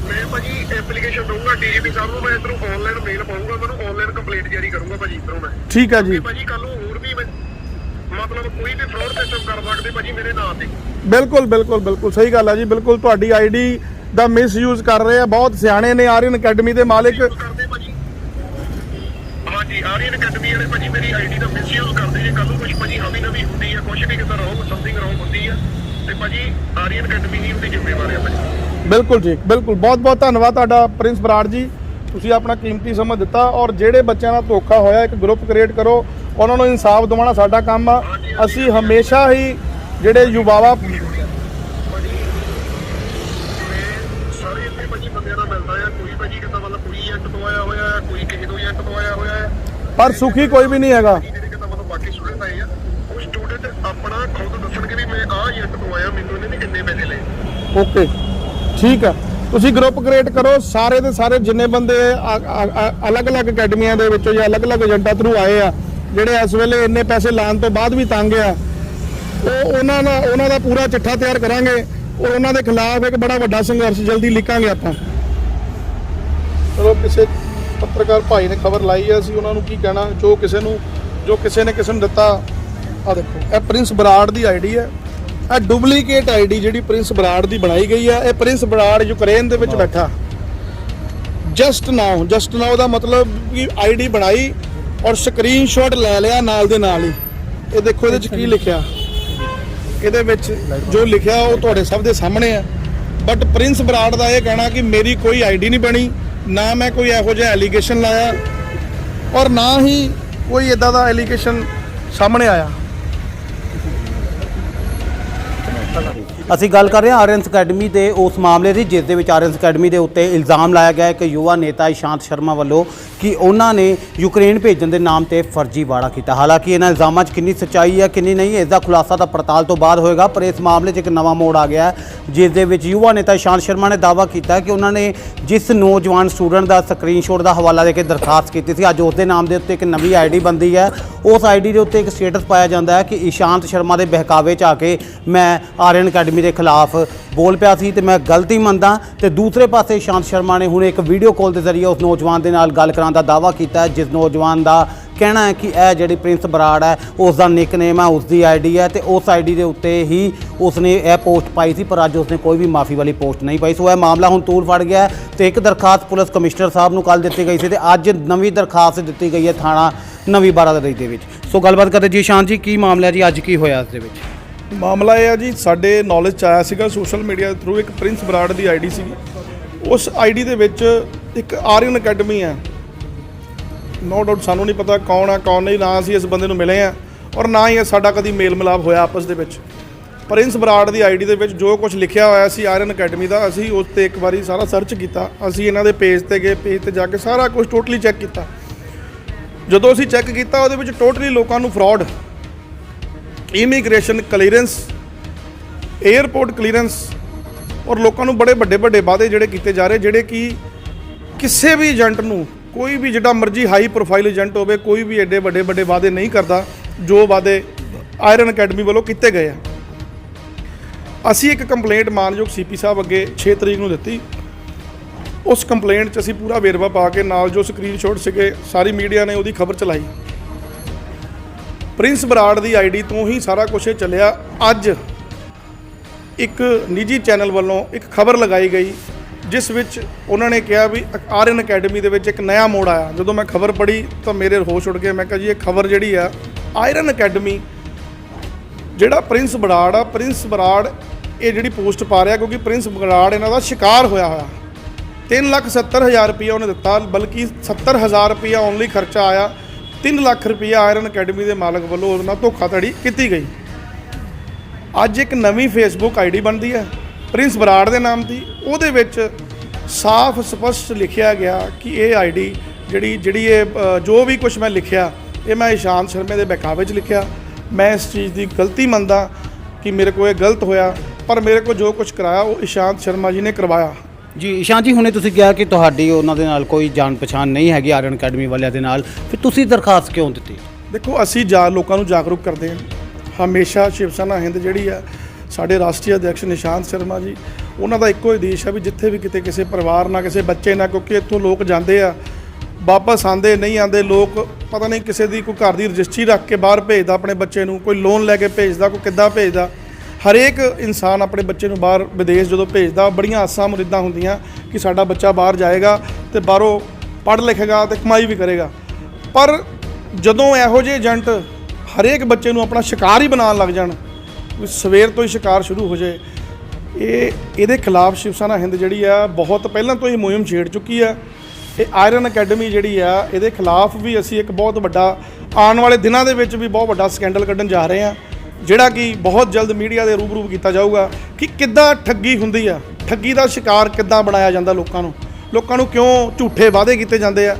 ਮੈਂ ਭਾਜੀ ਐਪਲੀਕੇਸ਼ਨ ਦਊਂਗਾ ਡੀਜੀਪੀ ਸਾਹਿਬ ਨੂੰ ਮੈਂ ਇਧਰੋਂ ਆਨਲਾਈਨ ਮੇਲ ਪਾਉਂਗਾ ਮੈਨੂੰ ਆਨਲਾਈਨ ਕੰਪਲੀਟ ਜਾਰੀ ਕਰੂੰਗਾ ਭਾਜੀ ਇਧਰੋਂ ਮੈਂ। ਠੀਕ ਹੈ ਜੀ। ਤੇ ਭਾਜੀ ਕੱਲ ਨੂੰ ਹੋਰ ਵੀ ਮੈਂ- ਮਤਲਬ ਕੋਈ ਵੀ ਫਰਾਡ ਸਿਸਟਮ ਕਰ ਸਕਦੇ ਭਾਜੀ ਮੇਰੇ ਨਾਂ ਤੇ। ਬਿਲਕੁਲ ਬਿਲਕੁਲ ਬਿਲਕੁਲ ਸਹੀ ਗੱਲ ਹੈ ਜੀ ਬਿਲਕੁਲ ਤੁਹਾਡੀ ਆਈਡੀ ਦਾ ਮਿਸਯੂਜ਼ ਕਰ ਰਹੇ ਆ ਬਹੁਤ ਸਿਆਣੇ ਨੇ ਆਰੀਅਨ ਅਕੈਡਮੀ ਦੇ ਮਾਲਿਕ। ਕਰਦੇ ਭਾਜੀ। ਹਾਂਜੀ ਆਰੀਅਨ ਅਕੈਡਮੀ ਵਾਲੇ ਭਾਜੀ ਮੇਰੀ ਆਈਡੀ ਦਾ ਮਿਸਯੂਜ਼ ਕਰਦੇ ਜੇ। ਕੱਲ ਨੂੰ ਕੁਝ ਭਾਜੀ ਹਾਵੀ ਨਵੀਂ ਹੁੰਦੀ ਹੈ ਕੁਝ ਵੀ ਕਿਤੇ ਰੋਂਗ ਸਮਥਿੰਗ ਰੋਂਗ ਹੁੰਦੀ ਹੈ ਤੇ ਭਾਜੀ ਆਰੀਅਨ ਅਕੈਡਮੀ ਹੀ ਉਹਦੀ ਜ਼ਿੰਮੇਵਾਰ ਹੈ ਭਾਜੀ। ਬਿਲਕੁਲ ਠੀਕ ਬਿਲਕੁਲ। ਬਹੁਤ ਬਹੁਤ ਧੰਨਵਾਦ ਤੁਹਾਡਾ ਪ੍ਰਿੰਸ ਬਰਾੜ ਜੀ। ਤੁਸੀਂ ਆਪਣਾ ਕੀਮਤੀ ਸਮਾਂ ਦਿੱਤਾ ਔਰ ਜਿਹੜੇ ਬੱਚਿਆਂ ਨਾਲ ਧੋਖਾ ਹੋਇਆ ਇੱਕ ਗਰੁੱਪ ਕ੍ਰੀਏਟ ਕਰੋ। ਉਹਨਾਂ ਨੂੰ ਇਨਸਾਫ ਦਿਵਾਉਣਾ ਸਾਡਾ ਕੰਮ ਆ। ਅਸੀਂ ਹਮੇਸ਼ਾ ਹੀ ਜਿਹੜੇ ਯੁਵਾਵਾ ਭਾਜੀ ਮੈਂ ਸਾਰੇ ਇੱਥੇ ਭਾਜੀ ਬੰਦਿਆਂ ਨਾਲ ਮਿਲਦਾ ਆ ਕੋਈ ਭਾਜੀ ਕਿਤਾ ਮਤਲਬ ਕੋਈ ਏਜੰਟ ਤੋਂ ਆਇਆ ਹੋਇਆ ਹੈ ਕੋਈ ਕਿਸੇ ਹੋਇਆ ਹੈ। ਪਰ ਸੁਖੀ ਕੋਈ ਵੀ ਨਹੀਂ ਹੈਗਾ। ਜਿਹੜੇ ਕਿਤਾ ਮਤਲਬ ਬਾਕੀ ਸਟੂਡੈਂਟ ਆਏ ਆ ਉਹ ਸਟੂਡੈਂਟ ਆਪਣਾ ਖੁਦ ਦੱਸਣਗੇ ਵੀ ਮੈਂ ਆਹ ਏਜੰਟ ਤੋਂ ਆਇਆ ਮੈਨੂੰ ਇਹਨੇ ਵੀ ਕਿੰਨੇ ਪੈਸੇ ਲਏ। ਓਕੇ ਠੀਕ ਆ। ਤੁਸੀਂ ਗਰੁੱਪ ਕ੍ਰੀਏਟ ਕਰੋ ਸਾਰੇ ਦੇ ਸਾਰੇ ਜਿੰਨੇ ਬੰਦੇ ਅਲੱਗ-ਅਲੱਗ ਅਕੈਡਮੀਆਂ ਦੇ ਵਿੱਚੋਂ ਜਾਂ ਅਲੱਗ-ਅਲੱਗ ਏਜੰਟਾਂ ਥਰੂ ਆਏ ਆ ਜਿਹੜੇ ਇਸ ਵੇਲੇ ਇੰਨੇ ਪੈਸੇ ਲਾਉਣ ਤੋਂ ਬਾਅਦ ਵੀ ਤੰਗ ਆ ਉਹ ਉਹਨਾਂ ਦਾ ਉਹਨਾਂ ਦਾ ਪੂਰਾ ਚਿੱਠਾ ਤਿਆਰ ਕਰਾਂਗੇ। ਔਰ ਉਹਨਾਂ ਦੇ ਖਿਲਾਫ ਇੱਕ ਬੜਾ ਵੱਡਾ ਸੰਘਰਸ਼ ਜਲਦੀ ਲਿਖਾਂਗੇ ਆਪਾਂ। ਚਲੋ ਕਿਸੇ ਪੱਤਰਕਾਰ ਭਾਈ ਨੇ ਖਬਰ ਲਾਈ ਹੈ ਅਸੀਂ ਉਹਨਾਂ ਨੂੰ ਕੀ ਕਹਿਣਾ ਜੋ ਕਿਸੇ ਨੂੰ ਜੋ ਕਿਸੇ ਨੇ ਕਿਸੇ ਨੂੰ ਦਿੱਤਾ ਆ ਦੇਖੋ ਇਹ ਪ੍ਰਿੰਸ ਬਰਾੜ ਦੀ ਆਈਡੀ ਹੈ। ਇਹ ਡੁਪਲੀਕੇਟ ਆਈਡੀ ਜਿਹੜੀ ਪ੍ਰਿੰਸ ਬਰਾੜ ਦੀ ਬਣਾਈ ਗਈ ਹੈ ਇਹ ਪ੍ਰਿੰਸ ਬਰਾੜ ਯੂਕਰੇਨ ਦੇ ਵਿੱਚ ਬੈਠਾ। ਜਸਟ ਨਾਓ ਜਸਟ ਨਾਓ ਦਾ ਮਤਲਬ ਕਿ ਆਈਡੀ ਬਣਾਈ ਔਰ ਸਕਰੀਨਸ਼ਾਟ ਲੈ ਲਿਆ ਨਾਲ ਦੇ ਨਾਲ ਹੀ। ਇਹ ਦੇਖੋ ਇਹਦੇ ਚ ਕੀ ਲਿਖਿਆ। ਇਹਦੇ ਵਿੱਚ ਜੋ ਲਿਖਿਆ ਉਹ ਤੁਹਾਡੇ ਸਭ ਦੇ ਸਾਹਮਣੇ ਆ ਬਟ ਪ੍ਰਿੰਸ ਬਰਾੜ ਦਾ ਇਹ ਕਹਿਣਾ ਕਿ ਮੇਰੀ ਕੋਈ ਆਈਡੀ ਨਹੀਂ ਬਣੀ। ਨਾ ਮੈਂ ਕੋਈ ਇਹੋ ਜਿਹਾ ਐਲੀਗੇਸ਼ਨ ਲਾਇਆ ਔਰ ਨਾ ਹੀ ਕੋਈ ਇਦਾਂ ਦਾ ਐਲੀਗੇਸ਼ਨ ਸਾਹਮਣੇ ਆਇਆ। ਅਸੀਂ ਗੱਲ ਕਰ ਰਹੇ ਹਾਂ ਆਰਐਨਸ ਅਕੈਡਮੀ ਦੇ ਉਸ ਮਾਮਲੇ ਦੀ, ਜਿਸ ਦੇ ਵਿੱਚ ਆਰਐਨਸ ਅਕੈਡਮੀ ਦੇ ਉੱਤੇ ਇਲਜ਼ਾਮ ਲਾਇਆ ਗਿਆ ਹੈ ਕਿ ਯੁਵਾ ਨੇਤਾ ਇਸ਼ਾਂਤ ਸ਼ਰਮਾ ਵੱਲੋਂ ਕਿ ਉਹਨਾਂ ਨੇ ਯੂਕਰੇਨ ਭੇਜਣ ਦੇ ਨਾਮ ਤੇ ਫਰਜ਼ੀਵਾੜਾ ਕੀਤਾ। ਹਾਲਾਂਕਿ ਇਹਨਾਂ ਇਲਜ਼ਾਮਾਂ 'ਚ ਕਿੰਨੀ ਸੱਚਾਈ ਹੈ, ਕਿੰਨੀ ਨਹੀਂ ਇਸ ਦਾ ਖੁਲਾਸਾ ਤਾਂ ਪੜਤਾਲ ਤੋਂ ਬਾਅਦ ਹੋਏਗਾ, ਪਰ ਇਸ ਮਾਮਲੇ 'ਚ ਇੱਕ ਨਵਾਂ ਮੋੜ ਆ ਗਿਆ ਹੈ, ਜਿਸ ਦੇ ਵਿੱਚ ਯੁਵਾ ਨੇਤਾ ਇਸ਼ਾਂਤ ਸ਼ਰਮਾ ਨੇ ਦਾਅਵਾ ਕੀਤਾ ਕਿ ਉਹਨਾਂ ਨੇ ਜਿਸ ਨੌਜਵਾਨ ਸਟੂਡੈਂਟ ਦਾ ਸਕਰੀਨਸ਼ਾਟ ਦਾ ਹਵਾਲਾ ਦੇ ਕੇ ਦਰਖਾਸਤ ਕੀਤੀ ਸੀ, ਅੱਜ ਉਸ ਦੇ ਨਾਮ ਦੇ ਉੱਤੇ ਇੱਕ ਨਵੀਂ ਆਈਡੀ ਬੰਦੀ ਹੈ। ਉਸ ਆਈਡੀ ਦੇ ਉੱਤੇ ਇੱਕ ਸਟੇਟਸ ਪਾਇਆ ਜਾਂਦਾ ਹੈ ਕਿ ਇਸ਼ਾਂਤ ਸ਼ਰਮਾ ਦੇ ਬਹਿਕਾਵੇ 'ਚ ਆ ਕੇ ਮੈਂ ਆਰਐਨ ਅਕੈਡਮੀ ਦੇ ਖਿਲਾਫ ਬੋਲ ਪਿਆ ਸੀ ਤੇ ਮੈਂ ਗਲਤੀ ਮੰਨਦਾ ਤੇ ਦੂਸਰੇ ਪਾਸੇ ਸ਼ਾਂਤ ਸ਼ਰਮਾ ਨੇ ਹੁਣ ਇੱਕ ਵੀਡੀਓ ਕਾਲ ਦੇ ਜ਼ਰੀਏ ਉਸ ਨੌਜਵਾਨ ਦੇ ਨਾਲ ਗੱਲ ਕਰਾਉਣ ਦਾ ਦਾਅਵਾ ਕੀਤਾ ਜਿਸ ਨੌਜਵਾਨ ਦਾ ਕਹਿਣਾ ਹੈ ਕਿ ਇਹ ਜਿਹੜੀ ਪ੍ਰਿੰਸ ਬਰਾੜ ਹੈ, ਉਸ ਦਾ ਨਿਕਨੇਮ ਹੈ, ਉਸ ਦੀ ਆਈਡੀ ਹੈ ਤੇ ਉਸ ਆਈਡੀ ਦੇ ਉੱਤੇ ਹੀ ਉਸਨੇ ਇਹ ਪੋਸਟ ਪਾਈ ਸੀ, ਪਰ ਅੱਜ ਉਸਨੇ ਕੋਈ ਵੀ ਮਾਫੀ ਵਾਲੀ ਪੋਸਟ ਨਹੀਂ ਪਾਈ। ਸੋ ਇਹ ਮਾਮਲਾ ਹੁਣ ਤੂਲ ਫੜ ਗਿਆ ਹੈ ਤੇ ਇੱਕ ਦਰਖਾਸਤ ਪੁਲਿਸ ਕਮਿਸ਼ਨਰ ਸਾਹਿਬ ਨੂੰ ਕੱਲ ਦਿੱਤੀ ਗਈ ਸੀ ਤੇ ਅੱਜ ਨਵੀਂ ਦਰਖਾਸਤ ਦਿੱਤੀ ਗਈ ਹੈ ਥਾਣਾ ਨਵੀਂ ਬਾਰਾ ਦੇ ਵਿੱਚ। ਸੋ ਗੱਲਬਾਤ ਕਰਦੇ ਜੀ ਸ਼ਾਨ ਜੀ, ਕੀ ਮਾਮਲਾ ਜੀ? ਅੱਜ ਕੀ ਹੋਇਆ ਇਸ ਦੇ ਵਿੱਚ? ਮਾਮਲਾ ਇਹ ਆ ਜੀ, ਸਾਡੇ ਨੌਲੇਜ ਚ ਆਇਆ ਸੀਗਾ ਸੋਸ਼ਲ ਮੀਡੀਆ ਦੇ ਥਰੂ ਇੱਕ ਪ੍ਰਿੰਸ ਬਰਾੜ ਦੀ ਆਈਡੀ ਸੀ ਉਸ ਆਈਡੀ ਦੇ ਵਿੱਚ ਇੱਕ ਆਰੀਅਨ ਅਕੈਡਮੀ ਹੈ। ਨੋ ਡਾਊਟ ਸਾਨੂੰ ਨਹੀਂ ਪਤਾ ਕੌਣ ਆ, ਕੌਣ ਨਹੀਂ, ਨਾ ਅਸੀਂ ਇਸ ਬੰਦੇ ਨੂੰ ਮਿਲੇ ਆ ਔਰ ਨਾ ਹੀ ਸਾਡਾ ਕਦੀ ਮੇਲ ਮਿਲਾਪ ਹੋਇਆ ਆਪਸ ਦੇ ਵਿੱਚ। ਪ੍ਰਿੰਸ ਬਰਾੜ ਦੀ ਆਈਡੀ ਦੇ ਵਿੱਚ ਜੋ ਕੁਝ ਲਿਖਿਆ ਹੋਇਆ ਸੀ ਆਰੀਅਨ ਅਕੈਡਮੀ ਦਾ, ਅਸੀਂ ਉਸ ਤੇ ਇੱਕ ਵਾਰੀ ਸਾਰਾ ਸਰਚ ਕੀਤਾ। ਅਸੀਂ ਇਹਨਾਂ ਦੇ ਪੇਜ ਤੇ ਗਏ ਪੇਜ ਤੇ ਜਾ ਕੇ ਸਾਰਾ ਕੁਝ ਟੋਟਲੀ ਚੈੱਕ ਕੀਤਾ। ਜਦੋਂ ਅਸੀਂ ਚੈੱਕ ਕੀਤਾ, ਉਹਦੇ ਵਿੱਚ ਟੋਟਲੀ ਲੋਕਾਂ ਨੂੰ fraud immigration clearance airport clearance ਔਰ ਲੋਕਾਂ ਨੂੰ ਬੜੇ ਵੱਡੇ ਵੱਡੇ ਵਾਅਦੇ ਜਿਹੜੇ ਕੀਤੇ ਜਾ ਰਹੇ, ਜਿਹੜੇ ਕਿ ਕਿਸੇ ਵੀ ਏਜੰਟ ਨੂੰ, ਕੋਈ ਵੀ ਜਿਹੜਾ ਮਰਜ਼ੀ ਹਾਈ ਪ੍ਰੋਫਾਈਲ ਏਜੰਟ ਹੋਵੇ, ਕੋਈ ਵੀ ਐਡੇ ਵੱਡੇ ਵੱਡੇ ਵਾਅਦੇ ਨਹੀਂ ਕਰਦਾ, ਜੋ ਵਾਅਦੇ ਆਇਰਨ ਅਕੈਡਮੀ ਵੱਲੋਂ ਕੀਤੇ ਗਏ ਆ। ਅਸੀਂ ਇੱਕ ਕੰਪਲੇਂਟ ਮਾਨਯੋਗ ਸੀਪੀ ਸਾਹਿਬ ਅੱਗੇ 6 ਤਰੀਕ ਨੂੰ ਦਿੱਤੀ। ਉਸ ਕੰਪਲੇਂਟ 'ਚ ਅਸੀਂ ਪੂਰਾ ਵੇਰਵਾ ਪਾ ਕੇ ਨਾਲ ਜੋ ਸਕਰੀਨਸ਼ਾਟ ਸੀਗੇ, ਸਾਰੀ ਮੀਡੀਆ ਨੇ ਉਹਦੀ ਖਬਰ ਚਲਾਈ। ਪ੍ਰਿੰਸ ਬਰਾੜ ਦੀ ਆਈਡੀ ਤੋਂ ਹੀ ਸਾਰਾ ਕੁਝ ਇਹ ਚੱਲਿਆ। ਅੱਜ ਇੱਕ ਨਿੱਜੀ ਚੈਨਲ ਵੱਲੋਂ ਇੱਕ ਖਬਰ ਲਗਾਈ ਗਈ, ਜਿਸ ਵਿੱਚ ਉਹਨਾਂ ਨੇ ਕਿਹਾ ਵੀ ਆਰਐਨ ਅਕੈਡਮੀ ਦੇ ਵਿੱਚ ਇੱਕ ਨਵਾਂ ਮੋੜ ਆਇਆ। ਜਦੋਂ ਮੈਂ ਖਬਰ ਪੜ੍ਹੀ ਤਾਂ ਮੇਰੇ ਹੋਸ਼ ਉੱਡ ਗਏ। ਮੈਂ ਕਿਹਾ ਜੀ, ਇਹ ਖਬਰ ਜਿਹੜੀ ਆ ਆਇਰਨ ਅਕੈਡਮੀ, ਜਿਹੜਾ ਪ੍ਰਿੰਸ ਬਰਾੜ ਆ, ਪ੍ਰਿੰਸ ਬਰਾੜ ਇਹ ਜਿਹੜੀ ਪੋਸਟ ਪਾ ਰਿਹਾ, ਕਿਉਂਕਿ ਪ੍ਰਿੰਸ ਬਰਾੜ ਇਹਨਾਂ ਦਾ ਸ਼ਿਕਾਰ ਹੋਇਆ ਹੋਇਆ। ਤਿੰਨ ਲੱਖ ਸੱਤਰ ਹਜ਼ਾਰ ਰੁਪਇਆ ਉਹਨੇ ਦਿੱਤਾ, ਬਲਕਿ ਸੱਤਰ ਹਜ਼ਾਰ ਰੁਪਇਆ ਓਨਲੀ ਖਰਚਾ ਆਇਆ। 3 ਲੱਖ ਰੁਪਇਆ ਆਇਰਨ ਅਕੈਡਮੀ ਦੇ ਮਾਲਕ ਵੱਲੋਂ ਉਹਦੇ ਨਾਲ ਧੋਖਾਧੜੀ ਕੀਤੀ ਗਈ। ਅੱਜ ਇੱਕ ਨਵੀਂ ਫੇਸਬੁੱਕ ਆਈਡੀ ਬਣਦੀ ਹੈ, ਪ੍ਰਿੰਸ ਬਰਾੜ ਦੇ ਨਾਮ ਦੀ। ਉਹਦੇ ਵਿੱਚ ਸਾਫ਼ ਸਪਸ਼ਟ ਲਿਖਿਆ ਗਿਆ ਕਿ ਇਹ ਆਈਡੀ ਜਿਹੜੀ ਜਿਹੜੀ ਇਹ ਜੋ ਵੀ ਕੁਝ ਮੈਂ ਲਿਖਿਆ, ਇਹ ਮੈਂ ਇਸ਼ਾਂਤ ਸ਼ਰਮੇ ਦੇ ਬਹਿਕਾਵੇ 'ਚ ਲਿਖਿਆ। ਮੈਂ ਇਸ ਚੀਜ਼ ਦੀ ਗਲਤੀ ਮੰਨਦਾ ਕਿ ਮੇਰੇ ਕੋਲ ਇਹ ਗਲਤ ਹੋਇਆ, ਪਰ ਮੇਰੇ ਕੋਲ ਜੋ ਕੁਝ ਕਰਾਇਆ ਉਹ ਇਸ਼ਾਂਤ ਸ਼ਰਮਾ ਜੀ ਨੇ ਕਰਵਾਇਆ। ਜੀ, ਇਸ਼ਾਨ ਜੀ, ਹੁਣੇ ਤੁਸੀਂ ਕਿਹਾ ਕਿ ਤੁਹਾਡੀ ਉਹਨਾਂ ਦੇ ਨਾਲ ਕੋਈ ਜਾਣ ਪਛਾਣ ਨਹੀਂ ਹੈਗੀ ਆਰਐਨ ਅਕੈਡਮੀ ਵਾਲਿਆਂ ਦੇ ਨਾਲ। ਫਿਰ ਤੁਸੀਂ ਦਰਖਾਸਤ ਕਿਉਂ ਦਿੱਤੀ? ਦੇਖੋ, ਅਸੀਂ ਜਾ ਲੋਕਾਂ ਨੂੰ ਜਾਗਰੂਕ ਕਰਦੇ ਹਾਂ। ਹਮੇਸ਼ਾ ਸ਼ਿਵ ਸੈਨਾ ਹਿੰਦ ਜਿਹੜੀ ਆ, ਸਾਡੇ ਰਾਸ਼ਟਰੀ ਅਧਿਕਸ਼ ਨਿਸ਼ਾਂਤ ਸ਼ਰਮਾ ਜੀ, ਉਹਨਾਂ ਦਾ ਇੱਕੋ ਹੀ ਦੇਸ਼ ਆ ਵੀ ਜਿੱਥੇ ਵੀ ਕਿਤੇ ਕਿਸੇ ਪਰਿਵਾਰ ਨਾਲ, ਕਿਸੇ ਬੱਚੇ ਨਾਲ, ਕਿਉਂਕਿ ਇੱਥੋਂ ਲੋਕ ਜਾਂਦੇ ਆ, ਵਾਪਸ ਆਂਦੇ ਨਹੀਂ ਆਂਦੇ ਲੋਕ ਪਤਾ ਨਹੀਂ ਕਿਸੇ ਦੀ ਕੋਈ ਘਰ ਦੀ ਰਜਿਸਟਰੀ ਰੱਖ ਕੇ ਬਾਹਰ ਭੇਜਦਾ ਆਪਣੇ ਬੱਚੇ ਨੂੰ, ਕੋਈ ਲੋਨ ਲੈ ਕੇ ਭੇਜਦਾ, ਕੋਈ ਕਿੱਦਾਂ ਭੇਜਦਾ। ਹਰੇਕ ਇਨਸਾਨ ਆਪਣੇ ਬੱਚੇ ਨੂੰ ਬਾਹਰ ਵਿਦੇਸ਼ ਜਦੋਂ ਭੇਜਦਾ, ਬੜੀਆਂ ਆਸਾਂ ਮੁਰੀਦਾਂ ਹੁੰਦੀਆਂ ਕਿ ਸਾਡਾ ਬੱਚਾ ਬਾਹਰ ਜਾਏਗਾ ਤੇ ਬਾਹਰੋਂ ਪੜ੍ਹ ਲਿਖੇਗਾ ਤੇ ਕਮਾਈ ਵੀ ਕਰੇਗਾ। ਪਰ ਜਦੋਂ ਇਹੋ ਜਿਹੇ ਏਜੰਟ ਹਰੇਕ ਬੱਚੇ ਨੂੰ ਆਪਣਾ ਸ਼ਿਕਾਰ ਹੀ ਬਣਾਉਣ ਲੱਗ ਜਾਣ, ਵੀ ਸਵੇਰ ਤੋਂ ਹੀ ਸ਼ਿਕਾਰ ਸ਼ੁਰੂ ਹੋ ਜਾਏ ਇਹ ਇਹਦੇ ਖਿਲਾਫ ਸ਼ਿਵ ਸੈਨਾ ਹਿੰਦ ਜਿਹੜੀ ਆ, ਬਹੁਤ ਪਹਿਲਾਂ ਤੋਂ ਹੀ ਮੁਹਿੰਮ ਛੇੜ ਚੁੱਕੀ ਆ। ਇਹ ਆਇਰਨ ਅਕੈਡਮੀ ਜਿਹੜੀ ਆ, ਇਹਦੇ ਖਿਲਾਫ ਵੀ ਅਸੀਂ ਇੱਕ ਬਹੁਤ ਵੱਡਾ, ਆਉਣ ਵਾਲੇ ਦਿਨਾਂ ਦੇ ਵਿੱਚ ਵੀ ਬਹੁਤ ਵੱਡਾ ਸਕੈਂਡਲ ਕੱਢਣ ਜਾ ਰਹੇ ਆ। ਜਿਹੜਾ ਕਿ ਬਹੁਤ ਜਲਦ ਮੀਡੀਆ ਦੇ ਰੂਬਰੂ ਕੀਤਾ ਜਾਊਗਾ ਕਿ ਕਿੱਦਾਂ ਠੱਗੀ ਹੁੰਦੀ ਆ, ਠੱਗੀ ਦਾ ਸ਼ਿਕਾਰ ਕਿੱਦਾਂ ਬਣਾਇਆ ਜਾਂਦਾ ਲੋਕਾਂ ਨੂੰ? ਲੋਕਾਂ ਨੂੰ ਕਿਉਂ ਝੂਠੇ ਵਾਅਦੇ ਕੀਤੇ ਜਾਂਦੇ ਆ?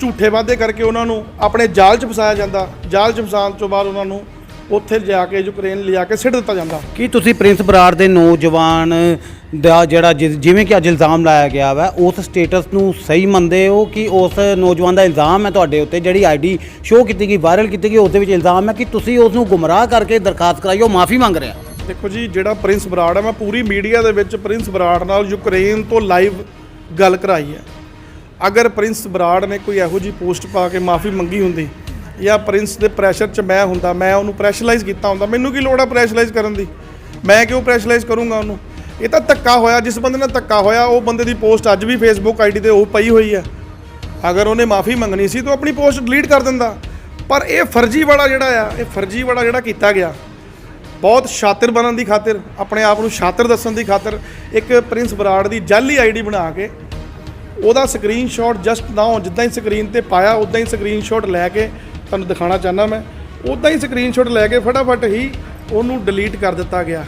ਝੂਠੇ ਵਾਅਦੇ ਕਰਕੇ ਉਹਨਾਂ ਨੂੰ ਆਪਣੇ ਜਾਲ 'ਚ ਫਸਾਇਆ ਜਾਂਦਾ, ਜਾਲ 'ਚ ਫਸਾਉਣ ਤੋਂ ਬਾਅਦ ਉਹਨਾਂ ਨੂੰ ਉੱਥੇ ਜਾ ਕੇ ਯੂਕਰੇਨ ਲਿਜਾ ਕੇ ਸਿੱਟ ਦਿੱਤਾ ਜਾਂਦਾ। ਕੀ ਤੁਸੀਂ ਪ੍ਰਿੰਸ ਬਰਾੜ ਦੇ ਨੌਜਵਾਨ ਦਾ ਜਿਹੜਾ ਜਿ- ਜਿਵੇਂ ਕਿ ਅੱਜ ਇਲਜ਼ਾਮ ਲਾਇਆ ਗਿਆ ਵਾ, ਉਸ ਸਟੇਟਸ ਨੂੰ ਸਹੀ ਮੰਨਦੇ ਹੋ ਕਿ ਉਸ ਨੌਜਵਾਨ ਦਾ ਇਲਜ਼ਾਮ ਹੈ ਤੁਹਾਡੇ ਉੱਤੇ? ਜਿਹੜੀ ਆਈਡੀ ਸ਼ੋਅ ਕੀਤੀ ਗਈ ਵਾਇਰਲ ਕੀਤੀ ਗਈ, ਉਸ ਦੇ ਵਿੱਚ ਇਲਜ਼ਾਮ ਹੈ ਕਿ ਤੁਸੀਂ ਉਸ ਨੂੰ ਗੁੰਮਰਾਹ ਕਰਕੇ ਦਰਖਾਸਤ ਕਰਾਈ, ਉਹ ਮਾਫੀ ਮੰਗ ਰਿਹਾ? ਦੇਖੋ ਜੀ, ਜਿਹੜਾ ਪ੍ਰਿੰਸ ਬਰਾੜ ਹੈ, ਮੈਂ ਪੂਰੀ ਮੀਡੀਆ ਦੇ ਵਿੱਚ ਪ੍ਰਿੰਸ ਬਰਾੜ ਨਾਲ ਯੂਕਰੇਨ ਤੋਂ ਲਾਈਵ ਗੱਲ ਕਰਾਈ ਹੈ। ਅਗਰ ਪ੍ਰਿੰਸ ਬਰਾੜ ਨੇ ਕੋਈ ਇਹੋ ਜੀ ਪੋਸਟ ਪਾ ਕੇ ਮਾਫੀ ਮੰਗੀ ਹੁੰਦੀ ਜਾਂ ਪ੍ਰਿੰਸ ਦੇ ਪ੍ਰੈਸ਼ਰ 'ਚ ਮੈਂ ਹੁੰਦਾ, ਮੈਂ ਉਹਨੂੰ ਪ੍ਰੈਸ਼ਰਾਈਜ਼ ਕੀਤਾ ਹੁੰਦਾ, ਮੈਨੂੰ ਕੀ ਲੋੜ ਹੈ ਪ੍ਰੈਸ਼ਰਾਈਜ਼ ਕਰਨ ਦੀ? ਮੈਂ ਕਿਉਂ ਪ੍ਰੈਸ਼ਰਾਈਜ਼ ਕਰੂੰਗਾ ਉਹਨੂੰ? ਇਹ ਤਾਂ ਧੱਕਾ ਹੋਇਆ, ਜਿਸ ਬੰਦੇ ਨਾਲ ਧੱਕਾ ਹੋਇਆ, ਉਹ ਬੰਦੇ ਦੀ ਪੋਸਟ ਅੱਜ ਵੀ ਫੇਸਬੁੱਕ ਆਈਡੀ ਤੇ ਉਹ ਪਈ ਹੋਈ ਹੈ। ਅਗਰ ਉਹਨੇ ਮਾਫੀ ਮੰਗਣੀ ਸੀ ਤਾਂ ਆਪਣੀ ਪੋਸਟ ਡਿਲੀਟ ਕਰ ਦਿੰਦਾ। ਪਰ ਇਹ ਫਰਜ਼ੀ ਵਾਲਾ ਜਿਹੜਾ ਆ, ਇਹ ਫਰਜ਼ੀ ਵਾਲਾ ਜਿਹੜਾ ਕੀਤਾ ਗਿਆ, ਬਹੁਤ ਸ਼ਾਤਿਰ ਬਣਨ ਦੀ ਖਾਤਰ, ਆਪਣੇ ਆਪ ਨੂੰ ਸ਼ਾਤਿਰ ਦੱਸਣ ਦੀ ਖਾਤਰ, ਇੱਕ ਪ੍ਰਿੰਸ ਬਰਾੜ ਦੀ ਜਾਲੀ ਆਈਡੀ ਬਣਾ ਕੇ, ਉਹਦਾ ਸਕਰੀਨਸ਼ਾਟ ਜਸਟ ਨਾਓ ਜਿੱਦਾਂ ਹੀ ਸਕਰੀਨ ਤੇ ਪਾਇਆ, ਉਦਾਂ ਹੀ ਸਕਰੀਨਸ਼ਾਟ ਲੈ ਕੇ, ਤੁਹਾਨੂੰ ਦਿਖਾਉਣਾ ਚਾਹੁੰਦਾ ਮੈਂ, ਉਦਾਂ ਹੀ ਸਕਰੀਨਸ਼ਾਟ ਲੈ ਕੇ ਫਟਾਫਟ ਹੀ ਉਹਨੂੰ ਡਿਲੀਟ ਕਰ ਦਿੱਤਾ ਗਿਆ।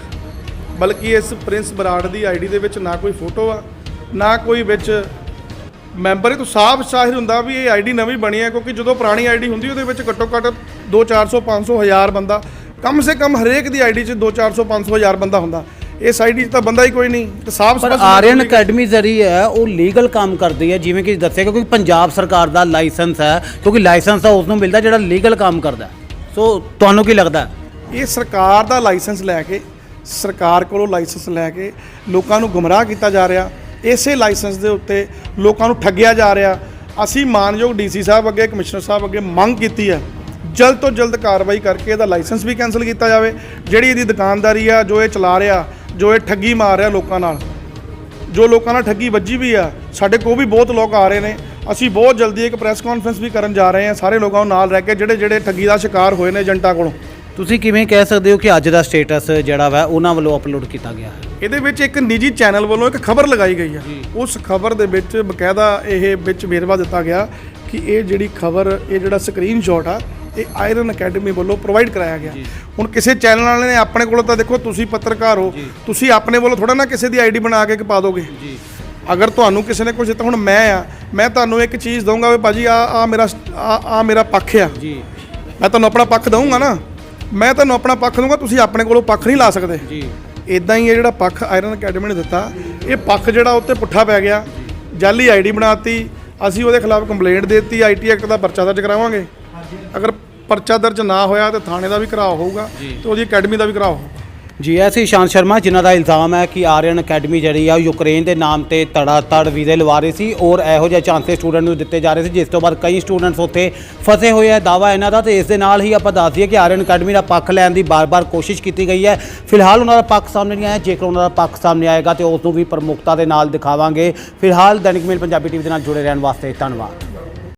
ਬਲਕਿ ਇਸ ਪ੍ਰਿੰਸ ਬਰਾੜ ਦੀ ਆਈਡੀ ਦੇ ਵਿੱਚ ਨਾ ਕੋਈ ਫੋਟੋ ਆ ਨਾ ਕੋਈ ਵਿੱਚ ਮੈਂਬਰ ਇਹ ਤੋਂ ਸਾਫ਼ ਜ਼ਾਹਿਰ ਹੁੰਦਾ ਵੀ ਇਹ ਆਈਡੀ ਨਵੀਂ ਬਣੀ ਹੈ ਕਿਉਂਕਿ ਜਦੋਂ ਪੁਰਾਣੀ ਆਈਡੀ ਹੁੰਦੀ ਉਹਦੇ ਵਿੱਚ ਘੱਟੋ ਘੱਟ 2 400 500 ਹਜ਼ਾਰ ਬੰਦਾ ਕਮ ਸੇ ਕਮ ਹਰੇਕ ਦੀ ਆਈਡੀ 'ਚ 2 400 500 ਹਜ਼ਾਰ ਬੰਦਾ ਹੁੰਦਾ ਇਸ ਆਈਡੀ 'ਚ ਤਾਂ ਬੰਦਾ ਹੀ ਕੋਈ ਨਹੀਂ ਤੇ ਸਾਫ਼ ਪਰ ਆਰੀਅਨ ਅਕੈਡਮੀ ਜਿਹੜੀ ਹੈ ਉਹ ਲੀਗਲ ਕੰਮ ਕਰਦੀ ਹੈ ਜਿਵੇਂ ਕਿ ਦੱਸਿਆ ਕਿਉਂਕਿ ਪੰਜਾਬ ਸਰਕਾਰ ਦਾ ਲਾਇਸੈਂਸ ਹੈ ਕਿਉਂਕਿ ਲਾਇਸੈਂਸ ਤਾਂ ਉਸ ਨੂੰ ਮਿਲਦਾ ਜਿਹੜਾ ਲੀਗਲ ਕੰਮ ਕਰਦਾ। ਸੋ ਤੁਹਾਨੂੰ ਕੀ ਲੱਗਦਾ? ਇਹ ਸਰਕਾਰ ਦਾ ਲਾਇਸੈਂਸ ਲੈ ਕੇ ਸਰਕਾਰ ਕੋਲੋਂ ਲਾਇਸੈਂਸ ਲੈ ਕੇ ਲੋਕਾਂ ਨੂੰ ਗੁੰਮਰਾਹ ਕੀਤਾ ਜਾ ਰਿਹਾ। ਇਸੇ ਲਾਇਸੈਂਸ ਦੇ ਉੱਤੇ ਲੋਕਾਂ ਨੂੰ ਠੱਗਿਆ ਜਾ ਰਿਹਾ। ਅਸੀਂ ਮਾਨਯੋਗ ਡੀਸੀ ਸਾਹਿਬ ਅੱਗੇ, ਕਮਿਸ਼ਨਰ ਸਾਹਿਬ ਅੱਗੇ ਮੰਗ ਕੀਤੀ ਹੈ, ਜਲਦ ਤੋਂ ਜਲਦ ਕਾਰਵਾਈ ਕਰਕੇ ਇਹਦਾ ਲਾਇਸੈਂਸ ਵੀ ਕੈਨਸਲ ਕੀਤਾ ਜਾਵੇ। ਜਿਹੜੀ ਇਹਦੀ ਦੁਕਾਨਦਾਰੀ ਆ, ਜੋ ਇਹ ਚਲਾ ਰਿਹਾ, ਜੋ ਇਹ ਠੱਗੀ ਮਾਰ ਰਿਹਾ ਲੋਕਾਂ ਨਾਲ, ਜੋ ਲੋਕਾਂ ਨਾਲ ਠੱਗੀ ਵੱਜੀ ਵੀ ਆ, ਸਾਡੇ ਕੋਲ ਵੀ ਬਹੁਤ ਲੋਕ ਆ ਰਹੇ ਨੇ। ਅਸੀਂ ਬਹੁਤ ਜਲਦੀ ਇੱਕ ਪ੍ਰੈਸ ਕਾਨਫਰੰਸ ਵੀ ਕਰਨ ਜਾ ਰਹੇ ਹਾਂ। ਸਾਰੇ ਲੋਕਾਂ ਨੂੰ ਨਾਲ ਰਹਿ ਕੇ ਜਿਹੜੇ ਜਿਹੜੇ ਠੱਗੀ ਦਾ ਸ਼ਿਕਾਰ ਹੋਏ ਨੇ ਏਜੰਟਾਂ ਕੋਲੋਂ। ਤੁਸੀਂ ਕਿਵੇਂ ਕਹਿ ਸਕਦੇ ਹੋ ਕਿ ਅੱਜ ਦਾ ਸਟੇਟਸ ਜਿਹੜਾ ਵਾ ਉਹਨਾਂ ਵੱਲੋਂ ਅਪਲੋਡ ਕੀਤਾ ਗਿਆ ਹੈ? ਇਹਦੇ ਵਿੱਚ ਇੱਕ ਨਿੱਜੀ ਚੈਨਲ ਵੱਲੋਂ ਇੱਕ ਖਬਰ ਲਗਾਈ ਗਈ ਹੈ ਉਸ ਖਬਰ ਦੇ ਵਿੱਚ ਬਕਾਇਦਾ ਇਹ ਵਿੱਚ ਵੇਰਵਾ ਦਿੱਤਾ ਗਿਆ ਕਿ ਇਹ ਜਿਹੜੀ ਖਬਰ ਇਹ ਜਿਹੜਾ ਸਕਰੀਨਸ਼ਾਟ ਆ ਇਹ ਆਇਰਨ ਅਕੈਡਮੀ ਵੱਲੋਂ ਪ੍ਰੋਵਾਈਡ ਕਰਾਇਆ ਗਿਆ। ਹੁਣ ਕਿਸੇ ਚੈਨਲ ਵਾਲੇ ਨੇ ਆਪਣੇ ਕੋਲੋਂ ਤਾਂ ਦੇਖੋ ਤੁਸੀਂ ਪੱਤਰਕਾਰ ਹੋ। ਤੁਸੀਂ ਆਪਣੇ ਵੱਲੋਂ ਥੋੜਾ ਨਾ ਕਿਸੇ ਦੀ ਆਈਡੀ ਬਣਾ ਕੇ ਪਾ ਦੋਗੇ। ਅਗਰ ਤੁਹਾਨੂੰ ਕਿਸੇ ਨੇ ਕੁਝ ਦਿੱਤਾ ਹੁਣ ਮੈਂ ਆ ਮੈਂ ਤੁਹਾਨੂੰ ਇੱਕ ਚੀਜ਼ ਦਊਂਗਾ ਵੀ ਭਾਜੀ ਆ ਆ ਮੇਰਾ ਆ ਆ ਮੇਰਾ ਪੱਖ ਆ। ਜੀ। ਮੈਂ ਤੁਹਾਨੂੰ ਆਪਣਾ ਪੱਖ ਦਊਂਗਾ ਨਾ। ਮੈਂ ਤੁਹਾਨੂੰ ਆਪਣਾ ਪੱਖ ਦਊਂਗਾ ਤੁਸੀਂ ਆਪਣੇ ਕੋਲੋਂ ਪੱਖ ਨਹੀਂ ਲਾ ਸਕਦੇ। ਜੀ। ਇਦਾਂ ਹੀ ਇਹ ਜਿਹੜਾ ਪੱਖ ਆਇਰਨ ਅਕੈਡਮੀ ਨੇ ਦਿੱਤਾ ਇਹ ਪੱਖ ਜਿਹੜਾ ਉੱਤੇ ਪੁੱਠਾ ਪੈ ਗਿਆ। ਜਾਲੀ ਆਈਡੀ ਬਣਾਤੀ ਅਸੀਂ ਉਹਦੇ ਖਿਲਾਫ ਕੰਪਲੇਂਟ ਦੇ ਦਿੱਤੀ ਆਈਟੀ ਐਕਟ ਦਾ ਪਰਚਾ ਦਰਜ ਕਰਾਵਾਂਗੇ। ਅਗਰ ਪਰਚਾ ਦਰਜ ਨਾ ਹੋਇਆ ਤੇ ਥਾਣੇ ਦਾ ਵੀ ਘਰਾਓ ਹੋਊਗਾ ਤੇ ਉਹਦੀ ਅਕੈਡਮੀ ਦਾ ਵੀ ਘਰਾਓ ਹੋਊਗਾ। ਜੀ, ਐਸੀ ਇਸ਼ਾਂਤ ਸ਼ਰਮਾ ਜਿਨ੍ਹਾਂ ਦਾ ਇਲਜ਼ਾਮ ਹੈ ਕਿ ਆਰੀਅਨ ਅਕੈਡਮੀ ਜਿਹੜੀ ਆ ਉਹ ਯੂਕਰੇਨ ਦੇ ਨਾਮ ਤੇ ਤੜਾ ਤੜ ਵੀਜ਼ੇ ਲਵਾ ਰਹੀ ਸੀ ਔਰ ਇਹੋ ਜਿਹੇ ਚਾਂਸੇ ਸਟੂਡੈਂਟ ਨੂੰ ਦਿੱਤੇ ਜਾ ਰਹੇ ਸੀ, ਜਿਸ ਤੋਂ ਬਾਅਦ ਕਈ ਸਟੂਡੈਂਟਸ ਉੱਥੇ ਫਸੇ ਹੋਏ ਆ। ਦਾਵਾ ਇਹਨਾਂ ਦਾ ਤੇ ਇਸ ਦੇ ਨਾਲ ਹੀ ਆਪਾਂ ਦੱਸ ਦਈਏ ਕਿ ਆਰੀਅਨ ਅਕੈਡਮੀ ਦਾ ਪੱਖ ਲੈਣ ਦੀ ਬਾਰ-ਬਾਰ ਕੋਸ਼ਿਸ਼ ਕੀਤੀ ਗਈ ਹੈ। ਫਿਲਹਾਲ ਉਹਨਾਂ ਦਾ ਪੱਖ ਸਾਹਮਣੇ ਨਹੀਂ ਆਇਆ। ਜੇਕਰ ਉਹਨਾਂ ਦਾ ਪੱਖ ਸਾਹਮਣੇ ਆਏਗਾ ਤੇ ਉਸ ਨੂੰ ਵੀ ਪ੍ਰਮੁਖਤਾ ਦੇ ਨਾਲ ਦਿਖਾਵਾਂਗੇ। ਫਿਲਹਾਲ ਦੈਨਿਕ ਮੇਲ ਪੰਜਾਬੀ ਟੀਵੀ ਦੇ ਨਾਲ ਜੁੜੇ ਰਹਿਣ ਵਾਸਤੇ ਧੰਨਵਾਦ।